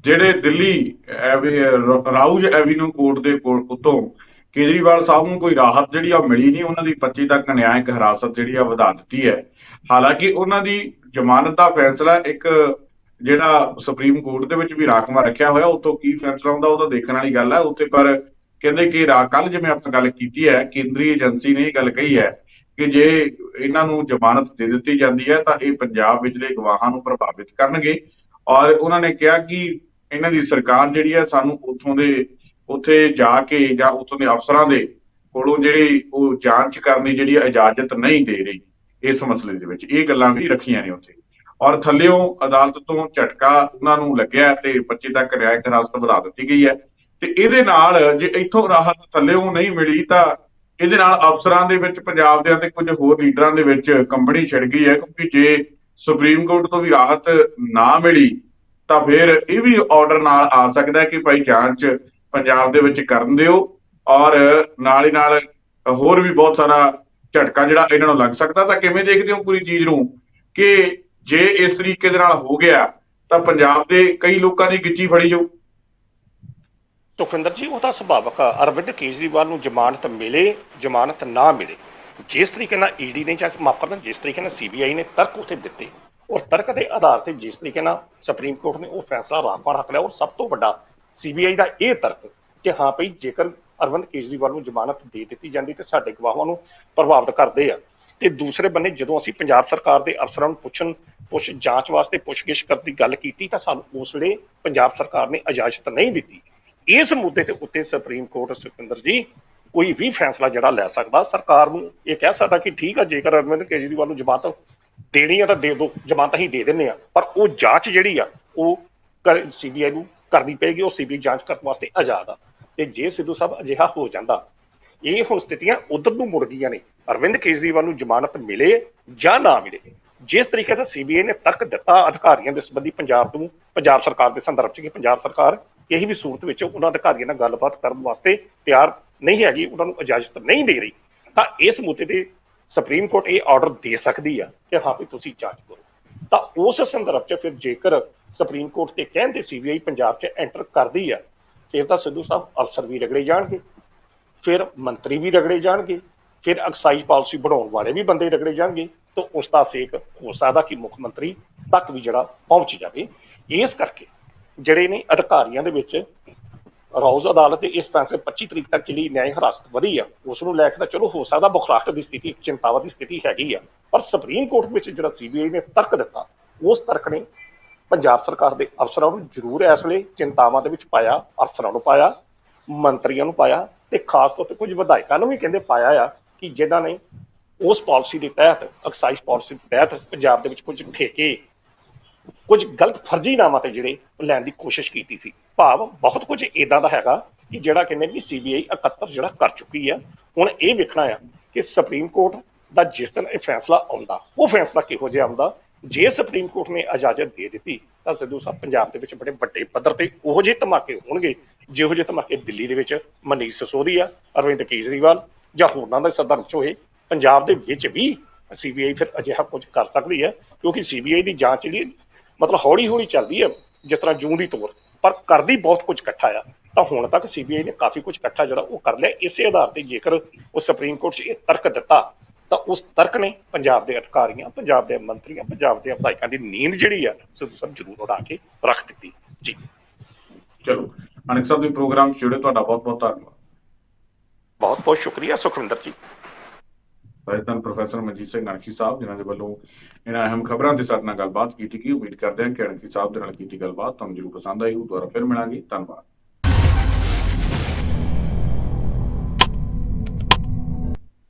ਜਿਹੜੇ ਦਿੱਲੀ, ਐਵੇ- ਰਾਊਜ ਐਵੀਨਿਊ ਕੋਰਟ ਦੇ ਕੋਲ ਉਤੋਂ ਕੇਜਰੀਵਾਲ ਸਾਹਿਬ ਨੂੰ ਕੋਈ ਰਾਹਤ ਜਿਹੜੀ ਆ ਮਿਲੀ ਨਹੀਂ। ਉਹਨਾਂ ਦੀ 25 ਤੱਕ ਨਿਆਇਕ ਹਿਰਾਸਤ ਜਿਹੜੀ ਆ ਵਧਾ ਦਿੱਤੀ ਹੈ। ਹਾਲਾਂਕਿ ਉਹਨਾਂ ਦੀ ਜ਼ਮਾਨਤ ਦਾ ਫੈਸਲਾ ਇੱਕ ਜਿਹੜਾ ਸੁਪਰੀਮ ਕੋਰਟ ਦੇ ਵਿੱਚ ਵੀ ਰਾਖਵਾਂ ਰੱਖਿਆ ਹੋਇਆ ਉਤੋਂ ਕੀ ਫੈਸਲਾ ਹੁੰਦਾ ਉਹ ਤਾਂ ਦੇਖਣ ਵਾਲੀ ਗੱਲ ਹੈ ਉੱਥੇ ਪਰ ਕਹਿੰਦੇ ਕਿ ਕੱਲ ਜਿਵੇਂ ਆਪਾਂ ਗੱਲ ਕੀਤੀ ਹੈ, ਕੇਂਦਰੀ ਏਜੰਸੀ ਨੇ ਇਹ ਗੱਲ ਕਹੀ ਹੈ ਕਿ ਜੇ ਇਹਨਾਂ ਨੂੰ ਜ਼ਮਾਨਤ ਦੇ ਦਿੱਤੀ ਜਾਂਦੀ ਹੈ, ਤਾਂ ਇਹ ਪੰਜਾਬ ਵਿਚਲੇ ਗਵਾਹਾਂ ਨੂੰ ਪ੍ਰਭਾਵਿਤ ਕਰਨਗੇ। ਔਰ ਉਹਨਾਂ ਨੇ ਕਿਹਾ ਕਿ ਇਹਨਾਂ ਦੀ ਸਰਕਾਰ ਜਿਹੜੀ ਹੈ, ਸਾਨੂੰ ਉੱਥੋਂ ਦੇ, ਉੱਥੇ ਜਾ ਕੇ ਜਾਂ ਉੱਥੋਂ ਦੇ ਅਫਸਰਾਂ ਦੇ ਕੋਲੋਂ ਜਿਹੜੀ ਉਹ ਜਾਂਚ ਕਰਨੀ ਜਿਹੜੀ ਹੈ ਇਜਾਜ਼ਤ ਨਹੀਂ ਦੇ ਰਹੀ ਇਸ ਮਸਲੇ ਦੇ ਵਿੱਚ। ਇਹ ਗੱਲਾਂ ਵੀ ਰੱਖੀਆਂ ਨੇ ਉੱਥੇ। ਔਰ ਥੱਲਿਓਂ ਅਦਾਲਤ ਤੋਂ ਝਟਕਾ ਉਹਨਾਂ ਨੂੰ ਲੱਗਿਆ ਤੇ 25 ਤੱਕ ਰਿਆਇਤ ਹਿਰਾਸਤ ਵਧਾ ਦਿੱਤੀ ਗਈ ਹੈ। ਤੇ ਇਹਦੇ ਨਾਲ ਜੇ ਇੱਥੋਂ ਰਾਹਤ ਥੱਲਿਓਂ ਨਹੀਂ ਮਿਲੀ ਤਾਂ ਇਹਦੇ ਨਾਲ ਅਫਸਰਾਂ ਦੇ ਵਿੱਚ, ਪੰਜਾਬ ਦੇ ਅਤੇ ਕੁਝ ਹੋਰ ਲੀਡਰਾਂ ਦੇ ਵਿੱਚ ਕੰਬਣੀ ਛਿੜ ਗਈ ਹੈ। ਕਿਉਂਕਿ ਜੇ ਸੁਪਰੀਮ ਕੋਰਟ ਤੋਂ ਵੀ ਰਾਹਤ ਨਾ ਮਿਲੀ ਤਾਂ ਫਿਰ ਇਹ ਵੀ ਆਰਡਰ ਨਾਲ ਆ ਸਕਦਾ ਕਿ ਭਾਈ ਜਾਂਚ ਪੰਜਾਬ ਦੇ ਵਿੱਚ ਕਰਨ ਦਿਓ। ਔਰ ਨਾਲ ਹੀ ਨਾਲ ਹੋਰ ਵੀ ਬਹੁਤ ਸਾਰਾ ਝਟਕਾ ਜਿਹੜਾ ਇਹਨਾਂ ਨੂੰ ਲੱਗ ਸਕਦਾ ਤਾਂ ਕਿਵੇਂ ਦੇਖਦੇ ਹੋ ਪੂਰੀ ਚੀਜ਼ ਨੂੰ? ਕਿ ਜੇ ਇਸ ਤਰੀਕੇ ਦੇ ਨਾਲ ਹੋ ਗਿਆ, ਤਾਂ ਪੰਜਾਬ ਦੇ ਕਈ ਲੋਕਾਂ ਦੀ ਗਿੱਚੀ ਫੜੀ ਜਾਊ। ਸੁਖਿੰਦਰ ਜੀ, ਉਹ ਤਾਂ ਸੁਭਾਵਕ ਆ। ਅਰਵਿੰਦ ਕੇਜਰੀਵਾਲ ਨੂੰ ਜ਼ਮਾਨਤ ਮਿਲੇ, ਜ਼ਮਾਨਤ ਨਾ ਮਿਲੇ। ਜਿਸ ਤਰੀਕੇ ਨਾਲ ਈਡੀ ਨੇ ਜਾਂ ਮਾਫ ਕਰਨਾ ਜਿਸ ਤਰੀਕੇ ਨਾਲ ਸੀਬੀਆਈ ਨੇ ਤਰਕ ਉੱਥੇ ਦਿੱਤੇ, ਔਰ ਤਰਕ ਦੇ ਆਧਾਰ ਤੇ ਜਿਸ ਤਰੀਕੇ ਨਾਲ ਸੁਪਰੀਮ ਕੋਰਟ ਨੇ ਉਹ ਫੈਸਲਾ ਰਾਖਵਾਂ ਰੱਖ ਲਿਆ, ਔਰ ਸਭ ਤੋਂ ਵੱਡਾ ਸੀਬੀਆਈ ਦਾ ਇਹ ਤਰਕ ਕਿ ਹਾਂ ਭਈ, ਜੇਕਰ ਅਰਵਿੰਦ ਕੇਜਰੀਵਾਲ ਨੂੰ ਜ਼ਮਾਨਤ ਦੇ ਦਿੱਤੀ ਜਾਂਦੀ, ਤੇ ਸਾਡੇ ਗਵਾਹਾਂ ਨੂੰ ਪ੍ਰਭਾਵਿਤ ਕਰਦੇ ਆ। ਤੇ ਦੂਸਰੇ ਬੰਨੇ, ਜਦੋਂ ਅਸੀਂ ਪੰਜਾਬ ਸਰਕਾਰ ਦੇ ਅਫਸਰਾਂ ਨੂੰ ਪੁੱਛਣ ਪੁੱਛ ਜਾਂਚ ਵਾਸਤੇ ਪੁੱਛਗਿੱਛ ਕਰਨ ਦੀ ਗੱਲ ਕੀਤੀ ਤਾਂ ਸਾਨੂੰ ਉਸ ਵੇਲੇ ਪੰਜਾਬ ਸਰਕਾਰ ਨੇ ਇਜਾਜ਼ਤ ਨਹੀਂ ਦਿੱਤੀ। ਇਸ ਮੁੱਦੇ ਤੇ ਉੱਤੇ ਸੁਪਰੀਮ ਕੋਰਟ ਸੁਖਿੰਦਰ ਜੀ ਕੋਈ ਵੀ ਫੈਸਲਾ ਜਿਹੜਾ ਲੈ ਸਕਦਾ, ਸਰਕਾਰ ਨੂੰ ਇਹ ਕਹਿ ਸਕਦਾ ਕਿ ਠੀਕ ਆ, ਜੇਕਰ ਅਰਵਿੰਦ ਕੇਜਰੀਵਾਲ ਨੂੰ ਜ਼ਮਾਨਤ ਦੇਣੀ ਆ ਤਾਂ ਦੇ ਦੋ, ਜ਼ਮਾਨਤ ਹੀ ਦੇ ਦਿੰਨੇ ਆ। ਪਰ ਉਹ ਜਾਂਚ ਜਿਹੜੀ ਆ, ਉਹ ਸੀਬੀਆਈ ਨੂੰ ਕਰਨੀ ਪਏਗੀ, ਉਹ ਸੀਬੀਆਈ ਜਾਂਚ ਕਰਨ ਵਾਸਤੇ ਆਜ਼ਾਦ ਆ। ਤੇ ਜੇ ਸਿੱਧੂ ਸਾਹਿਬ ਅਜਿਹਾ ਹੋ ਜਾਂਦਾ, ਇਹ ਹੁਣ ਸਥਿਤੀਆਂ ਉਧਰ ਨੂੰ ਮੁੜ ਗਈਆਂ ਨੇ। ਅਰਵਿੰਦ ਕੇਜਰੀਵਾਲ ਨੂੰ ਜ਼ਮਾਨਤ ਮਿਲੇ ਜਾਂ ਨਾ ਮਿਲੇ ਜਿਸ ਤਰੀਕੇ ਨਾਲ ਸੀਬੀਆਈ ਨੇ ਤਰਕ ਦਿੱਤਾ ਅਧਿਕਾਰੀਆਂ ਦੇ ਸੰਬੰਧੀ ਪੰਜਾਬ ਨੂੰ, ਪੰਜਾਬ ਸਰਕਾਰ ਦੇ ਸੰਦਰਭ ਚ ਕਿ ਪੰਜਾਬ ਸਰਕਾਰ ਕਿਸੇ ਵੀ ਸੂਰਤ ਵਿੱਚ ਉਹਨਾਂ ਅਧਿਕਾਰੀਆਂ ਨਾਲ ਗੱਲਬਾਤ ਕਰਨ ਵਾਸਤੇ ਤਿਆਰ ਨਹੀਂ ਹੈਗੀ, ਉਹਨਾਂ ਨੂੰ ਇਜਾਜ਼ਤ ਨਹੀਂ ਦੇ ਰਹੀ, ਤਾਂ ਇਸ ਮੁੱਦੇ ਤੇ ਸੁਪਰੀਮ ਕੋਰਟ ਇਹ ਆਰਡਰ ਦੇ ਸਕਦੀ ਆ ਕਿ ਹਾਂ ਵੀ ਤੁਸੀਂ ਜਾਂਚ ਕਰੋ। ਤਾਂ ਉਸ ਸੰਦਰਭ 'ਚ ਫਿਰ ਜੇਕਰ ਸੁਪਰੀਮ ਕੋਰਟ ਤੇ ਕਹਿੰਦੇ ਸੀਬੀਆਈ ਪੰਜਾਬ 'ਚ ਐਂਟਰ ਕਰਦੀ ਆ, ਫਿਰ ਤਾਂ ਸਿੱਧੂ ਸਾਹਿਬ ਅਫਸਰ ਵੀ ਰਗੜੇ ਜਾਣਗੇ, ਫਿਰ ਮੰਤਰੀ ਵੀ ਰਗੜੇ ਜਾਣਗੇ, ਫਿਰ ਐਕਸਾਈਜ਼ ਪਾਲਿਸੀ ਬਣਾਉਣ ਵਾਲੇ ਵੀ ਬੰਦੇ ਰਗੜੇ ਜਾਣਗੇ ਤਾਂ ਉਸ ਦਾ ਸੇਕ ਹੋ ਸਕਦਾ ਕਿ ਮੁੱਖ ਮੰਤਰੀ ਤੱਕ ਵੀ ਜਿਹੜਾ ਪਹੁੰਚ ਜਾਵੇ। ਇਸ ਕਰਕੇ ਜਿਹੜੇ ਨੇ ਅਧਿਕਾਰੀਆਂ ਦੇ ਵਿੱਚ ਰੌਜ਼ ਅਦਾਲਤ ਇਸ ਫੈਸਲੇ 25 ਤਰੀਕ ਤੱਕ ਜਿਹੜੀ ਨਿਆਂ ਹਿਰਾਸਤ ਵਧੀ ਆ, ਉਸ ਨੂੰ ਲੈ ਕੇ ਤਾਂ ਚਲੋ ਹੋ ਸਕਦਾ ਬੁਖਰਾਟ ਦੀ ਸਥਿਤੀ, ਚਿੰਤਾਵਾ ਦੀ ਸਥਿਤੀ ਹੈਗੀ ਆ। ਪਰ ਸੁਪਰੀਮ ਕੋਰਟ ਵਿੱਚ ਜਿਹੜਾ ਸੀਬੀਆਈ ਨੇ ਤਰਕ ਦਿੱਤਾ, ਉਸ ਤਰਕ ਨੇ ਪੰਜਾਬ ਸਰਕਾਰ ਦੇ ਅਫਸਰਾਂ ਨੂੰ ਜ਼ਰੂਰ ਇਸ ਵੇਲੇ ਚਿੰਤਾਵਾਂ ਦੇ ਵਿੱਚ ਪਾਇਆ, ਅਫਸਰਾਂ ਨੂੰ ਪਾਇਆ, ਮੰਤਰੀਆਂ ਨੂੰ ਪਾਇਆ ਤੇ ਖਾਸ ਤੌਰ ਤੇ ਕੁਝ ਵਿਧਾਇਕਾਂ ਨੂੰ ਵੀ ਕਹਿੰਦੇ ਪਾਇਆ ਆ ਕਿ ਜਿਨ੍ਹਾਂ ਨੇ ਉਸ ਪਾਲਿਸੀ ਦੇ ਤਹਿਤ ਐਕਸਾਈਜ਼ ਪਾਲਿਸੀ ਦੇ ਤਹਿਤ ਪੰਜਾਬ ਦੇ ਵਿੱਚ ਕੁਝ ਠੇਕੇ, ਕੁਝ ਗਲਤ ਫਰਜ਼ੀਨਾਮਾ ਤੇ ਜਿਹੜੇ ਲੈਣ ਦੀ ਕੋਸ਼ਿਸ਼ ਕੀਤੀ ਸੀ। ਭਾਵ ਬਹੁਤ ਕੁਝ ਇਦਾਂ ਦਾ ਹੈਗਾ ਕਿ ਜਿਹੜਾ ਕਹਿੰਦੇ ਨੇ ਸੀਬੀਆਈ 71 ਜਿਹੜਾ ਕਰ ਚੁੱਕੀ ਆ। ਹੁਣ ਇਹ ਵੇਖਣਾ ਆ ਕਿ ਸੁਪਰੀਮ ਕੋਰਟ ਦਾ ਜਿਸ ਦਿਨ ਇਹ ਫੈਸਲਾ ਆਉਂਦਾ, ਉਹ ਫੈਸਲਾ ਕਿਹੋ ਜਿਹਾ ਆਉਂਦਾ? ਜੇ ਸੁਪਰੀਮ ਕੋਰਟ ਨੇ ਇਜਾਜ਼ਤ ਦੇ ਦਿੱਤੀ, ਤਾਂ ਸਿੱਧੂ ਸਾਹਿਬ ਪੰਜਾਬ ਦੇ ਵਿੱਚ ਬੜੇ ਵੱਡੇ ਪੱਧਰ ਤੇ ਉਹੋ ਜਿਹੇ ਧਮਾਕੇ ਹੋਣਗੇ, ਜਿਹੋ ਜਿਹੇ ਧਮਾਕੇ ਦਿੱਲੀ ਦੇ ਵਿੱਚ ਮਨੀਸ਼ ਸਸੋਦੀਆ ਅਰਵਿੰਦ ਕੇਜਰੀਵਾਲ ਜਾਂ ਹੋਰਨਾਂ ਦੇ ਸਦਨ ਚ ਹੋਏ ਪੰਜਾਬ ਦੇ ਵਿੱਚ ਵੀ ਸੀਬੀਆਈ ਫਿਰ ਅਜਿਹਾ ਕੁਝ ਕਰ ਸਕਦੀ ਹੈ ਕਿਉਂਕਿ ਸੀਬੀਆਈ ਦੀ ਜਾਂਚ ਜਿਹੜੀ ਮਤਲਬ ਹੌਲੀ ਹੌਲੀ ਚੱਲਦੀ ਹੈ ਜਿਸ ਤਰ੍ਹਾਂ ਜੂੰ ਦੀ ਤੋਰ ਪਰ ਕਰਦੀ ਬਹੁਤ ਕੁਝ ਇਕੱਠਾ ਆ। ਤਾਂ ਹੁਣ ਤੱਕ ਸੀਬੀਆਈ ਨੇ ਕਾਫੀ ਕੁਝ ਇਕੱਠਾ ਜਿਹੜਾ ਉਹ ਕਰ ਲਿਆ। ਇਸੇ ਆਧਾਰ ਤੇ ਜੇਕਰ ਉਹ ਸੁਪਰੀਮ ਕੋਰਟ 'ਚ ਇਹ ਤਰਕ ਦਿੱਤਾ ਤਾਂ ਉਸ ਤਰਕ ਨੇ ਪੰਜਾਬ ਦੇ ਅਧਿਕਾਰੀਆਂ ਪੰਜਾਬ ਦੇ ਮੰਤਰੀਆਂ ਪੰਜਾਬ ਦੇ ਵਿਧਾਇਕਾਂ ਦੀ ਨੀਂਦ ਜਿਹੜੀ ਆ ਸਿੱਧੂ ਸਾਹਿਬ ਜ਼ਰੂਰ ਉਡਾ ਕੇ ਰੱਖ ਦਿੱਤੀ। ਜੀ। ਚਲੋ ਅਨਿਕ ਸਾਹਿਬ ਦੇ ਪ੍ਰੋਗਰਾਮ ਜੁੜੇ ਤੁਹਾਡਾ ਬਹੁਤ ਬਹੁਤ ਧੰਨਵਾਦ। ਬਹੁਤ ਬਹੁਤ ਸ਼ੁਕਰੀਆ ਸੁਖਵਿੰਦਰ ਜੀ। ਰਾਜਸਥਾਨ ਪ੍ਰੋਫੈਸਰ ਮਨਜੀਤ ਸਿੰਘ ਅਣਖੀ ਸਾਹਿਬ, ਜਿਨ੍ਹਾਂ ਦੇ ਵੱਲੋਂ ਇਹਨਾਂ ਅਹਿਮ ਖਬਰਾਂ ਦੇ ਸਾਡੇ ਨਾਲ ਗੱਲਬਾਤ ਕੀਤੀ ਗਈ, ਉਮੀਦ ਕਰਦੇ ਹਾਂ ਕਿ ਅਣਖੀ ਸਾਹਿਬ ਦੇ ਨਾਲ ਕੀਤੀ ਗੱਲਬਾਤ ਤੁਹਾਨੂੰ ਜਰੂਰ ਪਸੰਦ ਆਈ ਉਹ ਦੁਬਾਰਾ ਫਿਰ ਮਿਲਾਂਗੇ। ਧੰਨਵਾਦ।